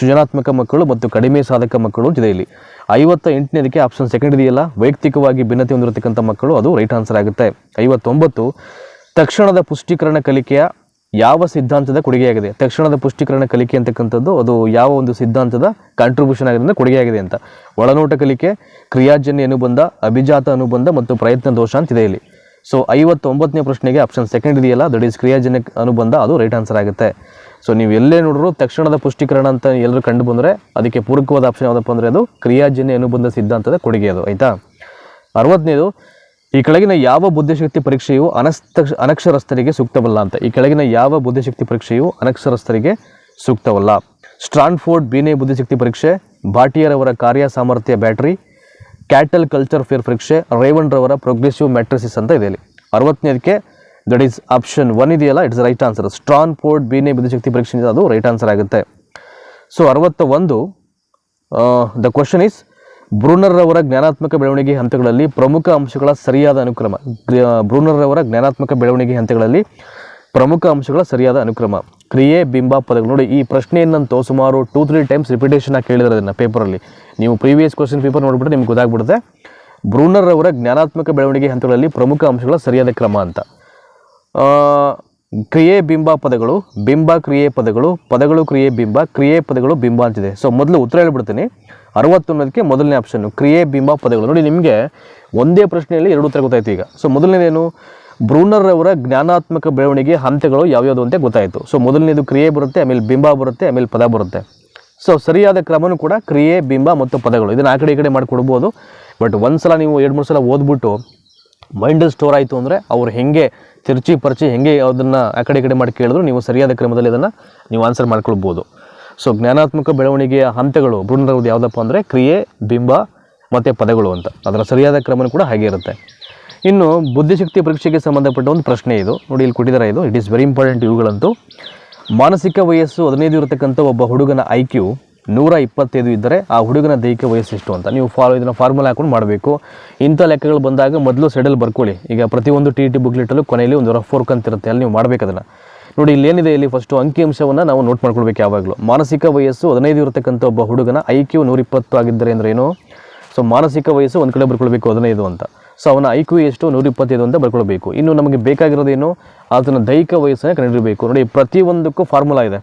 ಸೃಜನಾತ್ಮಕ ಮಕ್ಕಳು ಮತ್ತು ಕಡಿಮೆ ಸಾಧಕ ಮಕ್ಕಳು ಅಂತಿದೆ ಇಲ್ಲಿ. ಐವತ್ತ ಎಂಟನೇದಕ್ಕೆ ಆಪ್ಷನ್ ಸೆಕೆಂಡ್ ಇದೆಯಲ್ಲ, ವೈಯಕ್ತಿಕವಾಗಿ ಭಿನ್ನತೆ ಹೊಂದಿರತಕ್ಕಂಥ ಮಕ್ಕಳು, ಅದು ರೈಟ್ ಆನ್ಸರ್ ಆಗುತ್ತೆ. ಐವತ್ತೊಂಬತ್ತು, ತಕ್ಷಣದ ಪುಷ್ಟೀಕರಣ ಕಲಿಕೆಯ ಯಾವ ಸಿದ್ಧಾಂತದ ಕೊಡುಗೆಯಾಗಿದೆ? ತಕ್ಷಣದ ಪುಷ್ಟೀಕರಣ ಕಲಿಕೆ ಅಂತಕ್ಕಂಥದ್ದು ಅದು ಯಾವ ಒಂದು ಸಿದ್ಧಾಂತದ ಕಾಂಟ್ರಿಬ್ಯೂಷನ್ ಆಗಿದೆ ಕೊಡುಗೆಯಾಗಿದೆ ಅಂತ. ಒಳನೋಟ ಕಲಿಕೆ, ಕ್ರಿಯಾಜನ್ಯ ಅನುಬಂಧ, ಅಭಿಜಾತ ಅನುಬಂಧ ಮತ್ತು ಪ್ರಯತ್ನ ದೋಷ ಅಂತಿದೆ ಇಲ್ಲಿ. ಸೊ ಐವತ್ತೊಂಬತ್ತನೇ ಪ್ರಶ್ನೆಗೆ ಆಪ್ಷನ್ ಸೆಕೆಂಡ್ ಇದೆಯಲ್ಲ? ದಟ್ ಈಸ್ ಕ್ರಿಯಾಜನ್ಯ ಅನುಬಂಧ, ಅದು ರೈಟ್ ಆನ್ಸರ್ ಆಗುತ್ತೆ. ಸೊ ನೀವು ಎಲ್ಲೇ ನೋಡಿದ್ರು ತಕ್ಷಣದ ಪುಷ್ಟೀಕರಣ ಅಂತ ಎಲ್ಲರೂ ಕಂಡು ಬಂದರೆ ಅದಕ್ಕೆ ಪೂರಕವಾದ ಆಪ್ಷನ್ ಯಾವುದಪ್ಪ ಅಂದರೆ ಅದು ಕ್ರಿಯಾಜನ್ಯ ಅನುಬಂಧ ಸಿದ್ಧಾಂತದ ಕೊಡುಗೆ ಅದು, ಆಯಿತಾ? ಅರವತ್ತನೇದು ಈ ಕೆಳಗಿನ ಯಾವ ಬುದ್ಧಿಶಕ್ತಿ ಪರೀಕ್ಷೆಯು ಅನಸ್ತ ಅನಕ್ಷರಸ್ಥರಿಗೆ ಸೂಕ್ತವಲ್ಲ ಅಂತ? ಈ ಕೆಳಗಿನ ಯಾವ ಬುದ್ಧಿಶಕ್ತಿ ಪರೀಕ್ಷೆಯು ಅನಕ್ಷರಸ್ಥರಿಗೆ ಸೂಕ್ತವಲ್ಲ? ಸ್ಟ್ರಾನ್ಫೋರ್ಡ್ ಬೀನೆ ಬುದ್ಧಿಶಕ್ತಿ ಪರೀಕ್ಷೆ, ಭಾಟಿಯರವರ ಕಾರ್ಯ ಸಾಮರ್ಥ್ಯ ಬ್ಯಾಟ್ರಿ, ಕ್ಯಾಟಲ್ ಕಲ್ಚರ್ ಫೇರ್ ಪರೀಕ್ಷೆ ರೇವನ್ ರವರ ಪ್ರೋಗ್ರೆಸಿವ್ ಮ್ಯಾಟ್ರಿಸಿಸ್ ಅಂತ ಇದೆ ಇಲ್ಲಿ. ಅರವತ್ತನೇದಕ್ಕೆ ದಟ್ ಈಸ್ ಆಪ್ಷನ್ ಒನ್ ಇದೆಯಲ್ಲ it's right answer Stanford Binet ಬುದ್ಧಿಶಕ್ತಿ ಪರೀಕ್ಷೆ ಅದು ರೈಟ್ ಆನ್ಸರ್ ಆಗುತ್ತೆ. ಸೊ ಅರವತ್ತ ಒಂದು ದ ಕ್ವಶನ್ ಇಸ್ ಬ್ರೂನರ್ ಅವರ ಜ್ಞಾನಾತ್ಮಕ ಬೆಳವಣಿಗೆ ಹಂತಗಳಲ್ಲಿ ಪ್ರಮುಖ ಅಂಶಗಳ ಸರಿಯಾದ ಅನುಕ್ರಮ. ಬ್ರೂನರ್ರವರ ಜ್ಞಾನಾತ್ಮಕ ಬೆಳವಣಿಗೆ ಹಂತಗಳಲ್ಲಿ ಪ್ರಮುಖ ಅಂಶಗಳ ಸರಿಯಾದ ಅನುಕ್ರಮ. ಕ್ರಿಯೆ, ಬಿಂಬ ಪದಗಳು. ನೋಡಿ, ಈ ಪ್ರಶ್ನೆಯನ್ನಂತೂ ಸುಮಾರು ಟೂ ತ್ರೀ ಟೈಮ್ಸ್ ರಿಪಿಟೇಷನ್ ಆಗಿ ಕೇಳಿದ್ರೆ ಅದನ್ನು ಪೇಪರಲ್ಲಿ ನೀವು ಪ್ರೀವಿಯಸ್ ಕ್ವಶನ್ ಪೇಪರ್ ನೋಡಿಬಿಟ್ರೆ ನಿಮ್ಗೆ ಗೊತ್ತಾಗ್ಬಿಡುತ್ತೆ. ಬ್ರೂನರ್ ಅವರ ಜ್ಞಾನಾತ್ಮಕ ಬೆಳವಣಿಗೆ ಹಂತಗಳಲ್ಲಿ ಪ್ರಮುಖ ಅಂಶಗಳ ಸರಿಯಾದ ಕ್ರಮ ಅಂತ. ಕ್ರಿಯೆ, ಬಿಂಬ ಪದಗಳು. ಬಿಂಬ, ಕ್ರಿಯೆ ಪದಗಳು. ಪದಗಳು, ಕ್ರಿಯೆ, ಬಿಂಬ. ಕ್ರಿಯೆ ಪದಗಳು, ಬಿಂಬ ಅಂತಿದೆ. ಸೊ ಮೊದಲು ಉತ್ತರ ಹೇಳ್ಬಿಡ್ತೀನಿ. ಅರವತ್ತೊಂದಕ್ಕೆ ಮೊದಲನೇ ಆಪ್ಷನ್ನು ಕ್ರಿಯೆ, ಬಿಂಬ ಪದಗಳು. ನೋಡಿ, ನಿಮಗೆ ಒಂದೇ ಪ್ರಶ್ನೆಯಲ್ಲಿ ಎರಡು ಉತ್ತರ ಗೊತ್ತಾಯ್ತು ಈಗ. ಸೊ ಮೊದಲನೇದೇನು? ಬ್ರೂನರ್ ಅವರ ಜ್ಞಾನಾತ್ಮಕ ಬೆಳವಣಿಗೆ ಹಂತಗಳು ಯಾವ್ಯಾವುದು ಅಂತ ಗೊತ್ತಾಯಿತು. ಸೊ ಮೊದಲನೇದು ಕ್ರಿಯೆ ಬರುತ್ತೆ, ಆಮೇಲೆ ಬಿಂಬ ಬರುತ್ತೆ, ಆಮೇಲೆ ಪದ ಬರುತ್ತೆ. ಸೊ ಸರಿಯಾದ ಕ್ರಮನೂ ಕೂಡ ಕ್ರಿಯೆ, ಬಿಂಬ ಮತ್ತು ಪದಗಳು. ಇದನ್ನು ಆ ಕಡೆ ಈ ಕಡೆ ಮಾಡಿಕೊಡ್ಬೋದು. ಬಟ್ ಒಂದು ಸಲ ನೀವು ಎರಡು, ಮೂರು ಸಲ ಓದ್ಬಿಟ್ಟು ಮೈಂಡಲ್ಲಿ ಸ್ಟೋರ್ ಆಯಿತು ಅಂದರೆ ಅವ್ರು ಹೆಂಗೆ ತಿರ್ಚಿ ಪರ್ಚಿ ಹೆಂಗೆ ಅದನ್ನು ಆ ಕಡೆ ಈ ಕಡೆ ಮಾಡಿ ಕೇಳಿದ್ರು ನೀವು ಸರಿಯಾದ ಕ್ರಮದಲ್ಲಿ ಅದನ್ನು ನೀವು ಆನ್ಸರ್ ಮಾಡ್ಕೊಳ್ಬೋದು. ಸೊ ಜ್ಞಾನಾತ್ಮಕ ಬೆಳವಣಿಗೆಯ ಹಂತಗಳು ಬೃಂದರವುದು ಯಾವುದಪ್ಪ ಅಂದರೆ ಕ್ರಿಯೆ, ಬಿಂಬ ಮತ್ತು ಪದಗಳು ಅಂತ. ಅದರ ಸರಿಯಾದ ಕ್ರಮನೂ ಕೂಡ ಹಾಗೆ ಇರುತ್ತೆ. ಇನ್ನು ಬುದ್ಧಿಶಕ್ತಿ ಪರೀಕ್ಷೆಗೆ ಸಂಬಂಧಪಟ್ಟ ಒಂದು ಪ್ರಶ್ನೆ ಇದು. ನೋಡಿ, ಇಲ್ಲಿ ಕೊಟ್ಟಿದ್ದಾರೆ ಇದು. ಇಟ್ ಈಸ್ ವೆರಿ ಇಂಪಾರ್ಟೆಂಟ್ ಇವುಗಳಂತೂ. ಮಾನಸಿಕ ವಯಸ್ಸು ಹದಿನೈದು ಇರತಕ್ಕಂಥ ಒಬ್ಬ ಹುಡುಗನ ಐ ಕ್ಯೂ ನೂರ ಇಪ್ಪತ್ತೈದು ಇದ್ದರೆ ಆ ಹುಡುಗನ ದೈಹಿಕ ವಯಸ್ಸು ಎಷ್ಟು ಅಂತ. ನೀವು ಫಾಲೋ ಇದನ್ನು ಫಾರ್ಮುಲಾ ಹಾಕೊಂಡು ಮಾಡಬೇಕು. ಇಂಥ ಲೆಕ್ಕಗಳು ಬಂದಾಗ ಮೊದಲು ಸೆಡಲ್ ಬರ್ಕೊಳ್ಳಿ. ಈಗ ಪ್ರತಿಯೊಂದು ಟಿ ಟಿ ಬುಕ್ಲೆಟಲ್ಲೂ ಕೊನೆಯಲ್ಲಿ ಒಂದು ರಫ್ ವರ್ಕ್ ಅಂತ ಇರುತ್ತೆ. ಅಲ್ಲಿ ನೀವು ಮಾಡಬೇಕು ಅದನ್ನು. ನೋಡಿ ಇಲ್ಲಿ ಏನಿದೆ ಇಲ್ಲಿ ಫಸ್ಟು ಅಂಕಿಅಂಶವನ್ನು ನಾವು ನೋಟ್ ಮಾಡ್ಕೊಳ್ಬೇಕು ಯಾವಾಗಲೂ. ಮಾನಸಿಕ ವಯಸ್ಸು ಹದಿನೈದು ಇರತಕ್ಕಂಥ ಒಬ್ಬ ಹುಡುಗನ ಐ ಕ್ಯೂ ನೂರಿಪ್ಪತ್ತು ಆಗಿದ್ದರೆ ಅಂದ್ರೆ ಏನು? ಸೊ ಮಾನಸಿಕ ವಯಸ್ಸು ಒಂದು ಕಡೆ ಬರ್ಕೊಳ್ಬೇಕು ಹದಿನೈದು ಅಂತ. ಸೊ ಅವನ ಐ ಕ್ಯೂ ಎಷ್ಟು? ನೂರ ಇಪ್ಪತ್ತೈದು ಅಂತ ಬರ್ಕೊಳ್ಬೇಕು. ಇನ್ನು ನಮಗೆ ಬೇಕಾಗಿರೋದೇನು ಆತನ ದೈಹಿಕ ವಯಸ್ಸನ್ನು ಕಂಡುಹಿಡಬೇಕು. ನೋಡಿ, ಪ್ರತಿಯೊಂದಕ್ಕೂ ಫಾರ್ಮುಲಾ ಇದೆ.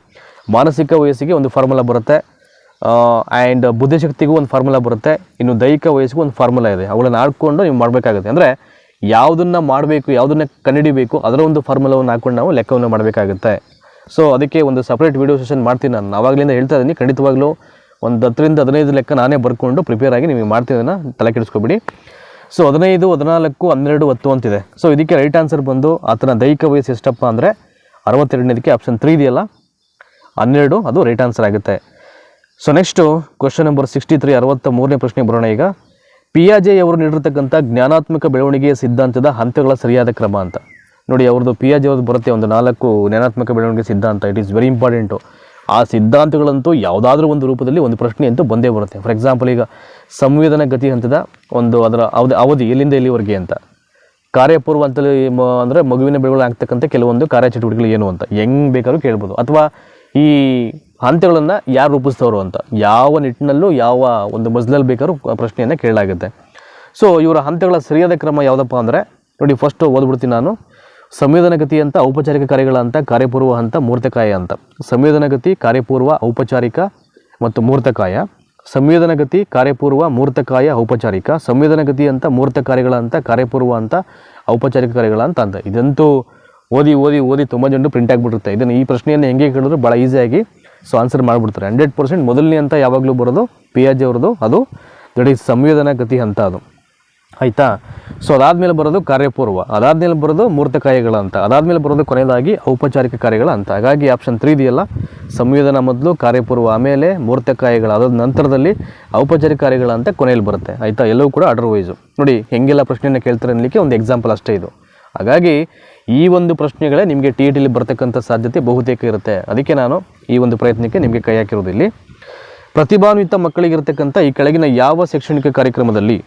ಮಾನಸಿಕ ವಯಸ್ಸಿಗೆ ಒಂದು ಫಾರ್ಮುಲಾ ಬರುತ್ತೆ. ಆ್ಯಂಡ್ ಬುದ್ಧಿಶಕ್ತಿಗೂ ಒಂದು ಫಾರ್ಮುಲಾ ಬರುತ್ತೆ. ಇನ್ನು ದೈಹಿಕ ವಯಸ್ಸಿಗೂ ಒಂದು ಫಾರ್ಮುಲಾ ಇದೆ. ಅವುಗಳನ್ನು ಆಡ್ಕೊಂಡು ನೀವು ಮಾಡಬೇಕಾಗುತ್ತೆ. ಅಂದರೆ ಯಾವುದನ್ನು ಮಾಡಬೇಕು, ಯಾವುದನ್ನ ಕಂಡುಹಿಡಿಬೇಕು, ಅದರ ಒಂದು ಫಾರ್ಮುಲಾವನ್ನು ಹಾಕ್ಕೊಂಡು ನಾವು ಲೆಕ್ಕವನ್ನು ಮಾಡಬೇಕಾಗುತ್ತೆ. ಸೊ ಅದಕ್ಕೆ ಒಂದು ಸಪ್ರೇಟ್ ವೀಡಿಯೋ ಸೆಷನ್ ಮಾಡ್ತೀನಿ ನಾನು. ಆವಾಗಲಿಂದ ಹೇಳ್ತಾ ಇದ್ದೀನಿ, ಖಂಡಿತವಾಗ್ಲೂ ಒಂದು ಹತ್ತರಿಂದ ಹದಿನೈದು ಲೆಕ್ಕ ನಾನೇ ಬರ್ಕೊಂಡು ಪ್ರಿಪೇರ್ ಆಗಿ ನಿಮಗೆ ಮಾಡ್ತಿದ್ದನ್ನು ತಲೆ ಕೆಡಿಸ್ಕೊಬಿಡಿ. ಸೊ ಹದಿನೈದು, ಹದಿನಾಲ್ಕು, ಹನ್ನೆರಡು ಹತ್ತು ಅಂತಿದೆ. ಸೊ ಇದಕ್ಕೆ ರೈಟ್ ಆನ್ಸರ್ ಬಂದು ಆತನ ದೈಹಿಕ ವಯಸ್ಸು ಎಷ್ಟಪ್ಪ ಅಂದರೆ ಅರವತ್ತೆರಡನೇದಕ್ಕೆ ಆಪ್ಷನ್ ತ್ರೀ ಇದೆಯಲ್ಲ? ಹನ್ನೆರಡು, ಅದು ರೈಟ್ ಆನ್ಸರ್ ಆಗುತ್ತೆ. So next question number sixty three ಅರವತ್ತ ಮೂರನೇ ಪ್ರಶ್ನೆ ಬರೋಣ ಈಗ. ಪಿಯಾಜೆ ಅವರು ನೀಡಿರ್ತಕ್ಕಂಥ ಜ್ಞಾನಾತ್ಮಕ ಬೆಳವಣಿಗೆಯ ಸಿದ್ಧಾಂತದ ಹಂತಗಳ ಸರಿಯಾದ ಕ್ರಮ ಅಂತ. ನೋಡಿ, ಅವ್ರದ್ದು ಪಿಯಾಜೆ ಅವ್ರದ್ದು ಬರುತ್ತೆ ಒಂದು ನಾಲ್ಕು ಜ್ಞಾನಾತ್ಮಕ ಬೆಳವಣಿಗೆ ಸಿದ್ಧಾಂತ. ಇಟ್ ಈಸ್ ವೆರಿ ಇಂಪಾರ್ಟೆಂಟು ಆ ಸಿದ್ಧಾಂತಗಳಂತೂ ಯಾವುದಾದ್ರೂ ಒಂದು ರೂಪದಲ್ಲಿ ಒಂದು ಪ್ರಶ್ನೆ ಅಂತೂ ಬಂದೇ ಬರುತ್ತೆ. ಫಾರ್ ಎಕ್ಸಾಂಪಲ್ ಈಗ ಸಂವೇದನ ಗತಿ ಹಂತದ ಒಂದು ಅದರ ಅವಧಿ ಅವಧಿ ಎಲ್ಲಿಂದ ಎಲ್ಲಿವರೆಗೆ ಅಂತ. ಕಾರ್ಯಪೂರ್ವ ಮ- ಅಂದರೆ ಮಗುವಿನ ಬೆಳವಣಿಗೆ ಆಗ್ತಕ್ಕಂಥ ಕೆಲವೊಂದು ಕಾರ್ಯಚಟುವಟಿಕೆಗಳು ಏನು ಅಂತ. ಹೆಂಗೆ ಬೇಕಾದ್ರೂ ಕೇಳ್ಬೋದು. ಅಥವಾ ಈ ಹಂತಗಳನ್ನು ಯಾರು ರೂಪಿಸ್ತವರು ಅಂತ? ಯಾವ ನಿಟ್ಟಿನಲ್ಲೂ ಯಾವ ಒಂದು ಮಜ್ಲಲ್ಲಿ ಬೇಕಾದ್ರೂ ಪ್ರಶ್ನೆಯನ್ನು ಕೇಳಲಾಗುತ್ತೆ. ಸೊ ಇವರ ಹಂತಗಳ ಸರಿಯಾದ ಕ್ರಮ ಯಾವುದಪ್ಪ ಅಂದರೆ, ನೋಡಿ ಫಸ್ಟು ಓದ್ಬಿಡ್ತೀನಿ ನಾನು. ಸಂವೇದನಗತಿ ಅಂತ ಔಪಚಾರಿಕ ಕಾರ್ಯಗಳ ಅಂತ, ಕಾರ್ಯಪೂರ್ವ ಹಂತ, ಮೂರ್ತಕಾಯ ಅಂತ. ಸಂವೇದನಗತಿ, ಕಾರ್ಯಪೂರ್ವ, ಔಪಚಾರಿಕ ಮತ್ತು ಮೂರ್ತಕಾಯ. ಸಂವೇದನಗತಿ, ಕಾರ್ಯಪೂರ್ವ, ಮೂರ್ತಕಾಯ, ಔಪಚಾರಿಕ. ಸಂವೇದನಗತಿ ಅಂತ ಮೂರ್ತ ಕಾರ್ಯಗಳ ಅಂತ, ಕಾರ್ಯಪೂರ್ವ ಅಂತ, ಔಪಚಾರಿಕ ಕಾರ್ಯಗಳ ಅಂತ ಅಂತ ಇದಂತೂ ಓದಿ ಓದಿ ಓದಿ ತುಂಬ ಜನರು ಪ್ರಿಂಟ್ ಆಗಿಬಿಟ್ಟಿರುತ್ತೆ. ಇದನ್ನು ಈ ಪ್ರಶ್ನೆಯನ್ನು ಹೆಂಗೆ ಕೇಳಿದ್ರು ಭಾಳ ಈಸಿಯಾಗಿ ಸೊ ಆನ್ಸರ್ ಮಾಡಿಬಿಡ್ತಾರೆ. ಹಂಡ್ರೆಡ್ ಪರ್ಸೆಂಟ್ ಮೊದಲನೇ ಅಂತ ಯಾವಾಗಲೂ ಬರೋದು ಪಿ ಎಚ್ ಅವ್ರದ್ದು. ಅದು ದಟ್ ಈಸ್ ಸಂವೇದನಗತಿ ಅಂತ ಅದು. ಆಯಿತಾ? ಸೊ ಅದಾದಮೇಲೆ ಬರೋದು ಕಾರ್ಯಪೂರ್ವ. ಅದಾದಮೇಲೆ ಬರೋದು ಮೂರ್ತಕಾಯಗಳ ಅಂತ ಅದಾದಮೇಲೆ ಬರೋದು ಕೊನೆಯದಾಗಿ ಔಪಚಾರಿಕ ಕಾರ್ಯಗಳ ಅಂತ ಹಾಗಾಗಿ ಆಪ್ಷನ್ ತ್ರೀ ಇದೆಯಲ್ಲ, ಸಂವೇದನ ಮೊದಲು, ಕಾರ್ಯಪೂರ್ವ ಆಮೇಲೆ ಮೂರ್ತಕಾಯಗಳ ಅದಾದ ನಂತರದಲ್ಲಿ ಔಪಚಾರಿಕ ಕಾರ್ಯಗಳ ಅಂತ ಕೊನೆಯಲ್ಲಿ ಬರುತ್ತೆ. ಆಯಿತಾ? ಎಲ್ಲವೂ ಕೂಡ ಆರ್ಡರ್ ನೋಡಿ, ಹೆಂಗೆಲ್ಲ ಪ್ರಶ್ನೆಯನ್ನು ಕೇಳ್ತಾರೆ ಅನ್ನಲಿಕ್ಕೆ ಒಂದು ಎಕ್ಸಾಂಪಲ್ ಅಷ್ಟೇ ಇದು. ಹಾಗಾಗಿ ಈ ಒಂದು ಪ್ರಶ್ನೆಗಳೇ ನಿಮಗೆ ಟಿ ಇ ಟಿಲಿ ಬರ್ತಕ್ಕಂಥ ಸಾಧ್ಯತೆ ಬಹುತೇಕ ಇರುತ್ತೆ. ಅದಕ್ಕೆ ನಾನು ಈ ಒಂದು ಪ್ರಯತ್ನಕ್ಕೆ ನಿಮಗೆ ಕೈ ಹಾಕಿರೋದು ಇಲ್ಲಿ. ಪ್ರತಿಭಾನ್ವಿತ ಮಕ್ಕಳಿಗಿರತಕ್ಕಂಥ ಈ ಕೆಳಗಿನ ಯಾವ ಶೈಕ್ಷಣಿಕ ಕಾರ್ಯಕ್ರಮದಲ್ಲಿ,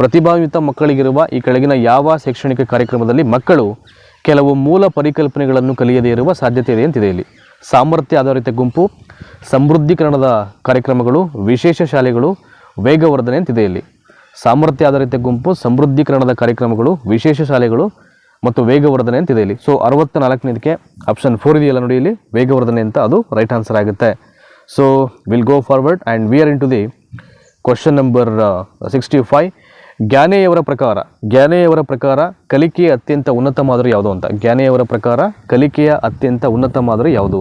ಪ್ರತಿಭಾನ್ವಿತ ಮಕ್ಕಳಿಗಿರುವ ಈ ಕೆಳಗಿನ ಯಾವ ಶೈಕ್ಷಣಿಕ ಕಾರ್ಯಕ್ರಮದಲ್ಲಿ ಮಕ್ಕಳು ಕೆಲವು ಮೂಲ ಪರಿಕಲ್ಪನೆಗಳನ್ನು ಕಲಿಯದೇ ಇರುವ ಸಾಧ್ಯತೆ ಇದೆ ಅಂತಿದೆ ಇಲ್ಲಿ. ಸಾಮರ್ಥ್ಯ ಆಧಾರಿತ ಗುಂಪು, ಸಮೃದ್ಧೀಕರಣದ ಕಾರ್ಯಕ್ರಮಗಳು, ವಿಶೇಷ ಶಾಲೆಗಳು, ವೇಗವರ್ಧನೆ ಅಂತಿದೆ ಇಲ್ಲಿ. ಸಾಮರ್ಥ್ಯ ಆಧಾರಿತ ಗುಂಪು, ಸಮೃದ್ಧೀಕರಣದ ಕಾರ್ಯಕ್ರಮಗಳು, ವಿಶೇಷ ಶಾಲೆಗಳು ಮತ್ತು ವೇಗವರ್ಧನೆ ಅಂತ ಇದೆ ಇಲ್ಲಿ. ಸೊ ಅರವತ್ತ ನಾಲ್ಕನೇದಕ್ಕೆ ಆಪ್ಷನ್ ಫೋರ್ ಇದೆಯಲ್ಲ ನೋಡಿ ಇಲ್ಲಿ. ವೇಗವರ್ಧನೆ ಅಂತ ಅದು ರೈಟ್ ಆನ್ಸರ್ ಆಗುತ್ತೆ. So will go forward and we are into the question number sixty five ಗ್ಯಾನೆಯವರ ಪ್ರಕಾರ ಗ್ಯಾನೆಯವರ ಪ್ರಕಾರ ಕಲಿಕೆಯ ಅತ್ಯಂತ ಉನ್ನತ ಮಾದರಿ ಯಾವುದು ಅಂತ? ಗ್ಯಾನೆಯವರ ಪ್ರಕಾರ ಕಲಿಕೆಯ ಅತ್ಯಂತ ಉನ್ನತ ಮಾದರಿ ಯಾವುದು?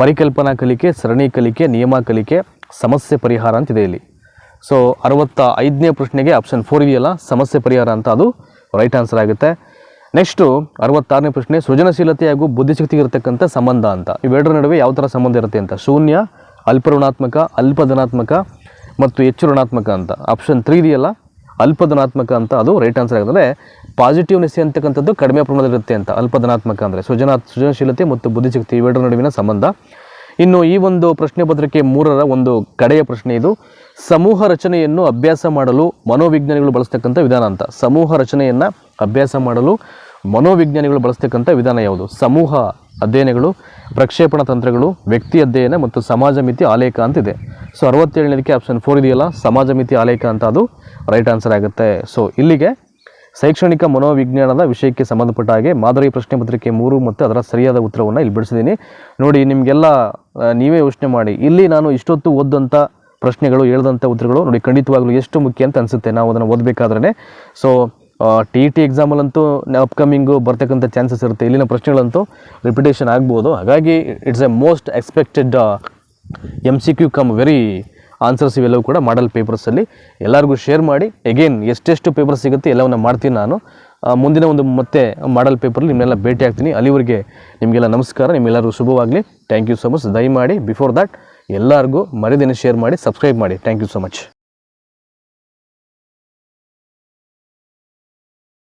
ಪರಿಕಲ್ಪನಾ ಕಲಿಕೆ, ಸರಣಿ ಕಲಿಕೆ, ನಿಯಮ ಕಲಿಕೆ, ಸಮಸ್ಯೆ ಪರಿಹಾರ ಅಂತಿದೆ ಇಲ್ಲಿ. ಸೊ ಅರವತ್ತ ಐದನೇ ಪ್ರಶ್ನೆಗೆ ಆಪ್ಷನ್ ಫೋರ್ ಇದೆಯಲ್ಲ, ಸಮಸ್ಯೆ ಪರಿಹಾರ ಅಂತ ಅದು ರೈಟ್ ಆನ್ಸರ್ ಆಗುತ್ತೆ. ನೆಕ್ಸ್ಟು ಅರವತ್ತಾರನೇ ಪ್ರಶ್ನೆ, ಸೃಜನಶೀಲತೆ ಹಾಗೂ ಬುದ್ಧಿಶಕ್ತಿಗೆ ಇರತಕ್ಕಂಥ ಸಂಬಂಧ ಅಂತ. ಇವೆರಡರ ನಡುವೆ ಯಾವ ಥರ ಸಂಬಂಧ ಇರುತ್ತೆ ಅಂತ. ಶೂನ್ಯ ಅಲ್ಪ ಋಣಾತ್ಮಕ ಅಲ್ಪ ಧನಾತ್ಮಕ ಮತ್ತು ಹೆಚ್ಚು ಋಣಾತ್ಮಕ ಅಂತ. ಆಪ್ಷನ್ ತ್ರೀ ಇದೆಯಲ್ಲ ಅಲ್ಪ ಧನಾತ್ಮಕ ಅಂತ ಅದು ರೈಟ್ ಆನ್ಸರ್ ಆಗುತ್ತೆ. ಪಾಸಿಟಿವ್ನೆಸ್ ಅಂತಕ್ಕಂಥದ್ದು ಕಡಿಮೆ ಪ್ರಮಾಣದಲ್ಲಿರುತ್ತೆ ಅಂತ. ಅಲ್ಪ ಧನಾತ್ಮಕ ಅಂದರೆ ಸೃಜನಾ ಸೃಜನಶೀಲತೆ ಮತ್ತು ಬುದ್ಧಿಶಕ್ತಿ ಇವೆರಡರ ನಡುವಿನ ಸಂಬಂಧ. ಇನ್ನು ಈ ಒಂದು ಪ್ರಶ್ನೆ ಪತ್ರಿಕೆ ಮೂರರ ಒಂದು ಕಡೆಯ ಪ್ರಶ್ನೆ ಇದು. ಸಮೂಹ ರಚನೆಯನ್ನು ಅಭ್ಯಾಸ ಮಾಡಲು ಮನೋವಿಜ್ಞಾನಿಗಳು ಬಳಸ್ತಕ್ಕಂಥ ವಿಧಾನ ಅಂತ. ಸಮೂಹ ರಚನೆಯನ್ನು ಅಭ್ಯಾಸ ಮಾಡಲು ಮನೋವಿಜ್ಞಾನಿಗಳು ಬಳಸ್ತಕ್ಕಂಥ ವಿಧಾನ ಯಾವುದು? ಸಮೂಹ ಅಧ್ಯಯನಗಳು, ಪ್ರಕ್ಷೇಪಣ ತಂತ್ರಗಳು, ವ್ಯಕ್ತಿ ಅಧ್ಯಯನ ಮತ್ತು ಸಮಾಜ ಮಿತಿ ಆಲೇಖ ಅಂತಿದೆ ಸೊ ಅರವತ್ತೇಳನೇದಕ್ಕೆ ಆಪ್ಷನ್ ಫೋರ್ ಇದೆಯಲ್ಲ? ಸಮಾಜ ಮಿತಿ ಆಲೇಖ ಅಂತ ಅದು ರೈಟ್ ಆನ್ಸರ್ ಆಗುತ್ತೆ. ಸೊ ಇಲ್ಲಿಗೆ ಶೈಕ್ಷಣಿಕ ಮನೋವಿಜ್ಞಾನದ ವಿಷಯಕ್ಕೆ ಸಂಬಂಧಪಟ್ಟ ಹಾಗೆ ಮಾದರಿ ಪ್ರಶ್ನೆ ಪತ್ರಿಕೆ ಮೂರು ಮತ್ತು ಅದರ ಸರಿಯಾದ ಉತ್ತರವನ್ನು ಇಲ್ಲಿ ಬಿಡಿಸಿದ್ದೀನಿ. ನೋಡಿ, ನಿಮಗೆಲ್ಲ ನೀವೇ ಯೋಚನೆ ಮಾಡಿ. ಇಲ್ಲಿ ನಾನು ಇಷ್ಟೊತ್ತು ಓದಂಥ ಪ್ರಶ್ನೆಗಳು ಹೇಳ್ದಂಥ ಉತ್ತರಗಳು ನೋಡಿ ಖಂಡಿತವಾಗಲೂ ಎಷ್ಟು ಮುಖ್ಯ ಅಂತ ಅನಿಸುತ್ತೆ. ನಾವು ಅದನ್ನು ಓದಬೇಕಾದ್ರೆ ಸೊ ಟಿ ಇ ಟಿ ಎಕ್ಸಾಮಲ್ಲಂತೂ ಅಪ್ಕಮಿಂಗು ಬರ್ತಕ್ಕಂಥ ಚಾನ್ಸಸ್ ಇರುತ್ತೆ. ಇಲ್ಲಿನ ಪ್ರಶ್ನೆಗಳಂತೂ ರಿಪಿಟೇಷನ್ ಆಗ್ಬೋದು. ಹಾಗಾಗಿ it's a most expected M C Q come very answers ಇವೆಲ್ಲವೂ ಕೂಡ ಮಾಡಲ್ ಪೇಪರ್ಸಲ್ಲಿ ಎಲ್ಲರಿಗೂ ಶೇರ್ ಮಾಡಿ. ಎಗೇನ್ ಎಷ್ಟೆಷ್ಟು ಪೇಪರ್ ಸಿಗುತ್ತೆ ಎಲ್ಲವನ್ನು ಮಾಡ್ತೀನಿ ನಾನು. ಮುಂದಿನ ಒಂದು ಮತ್ತೆ ಮಾಡಲ್ ಪೇಪರಲ್ಲಿ ನಿಮ್ಮನ್ನೆಲ್ಲ ಭೇಟಿ ಆಗ್ತೀನಿ. ಅಲ್ಲಿವರೆಗೆ ನಿಮಗೆಲ್ಲ ನಮಸ್ಕಾರ. ನಿಮ್ಮೆಲ್ಲರೂ ಶುಭವಾಗಲಿ. ಥ್ಯಾಂಕ್ ಯು ಸೊ ಮಚ್ ದಯಮಾಡಿ ಬಿಫೋರ್ ದ್ಯಾಟ್ ಎಲ್ಲರಿಗೂ ಮರಿದಿನ ಶೇರ್ ಮಾಡಿ ಸಬ್ಸ್ಕ್ರೈಬ್ ಮಾಡಿ. Thank you so much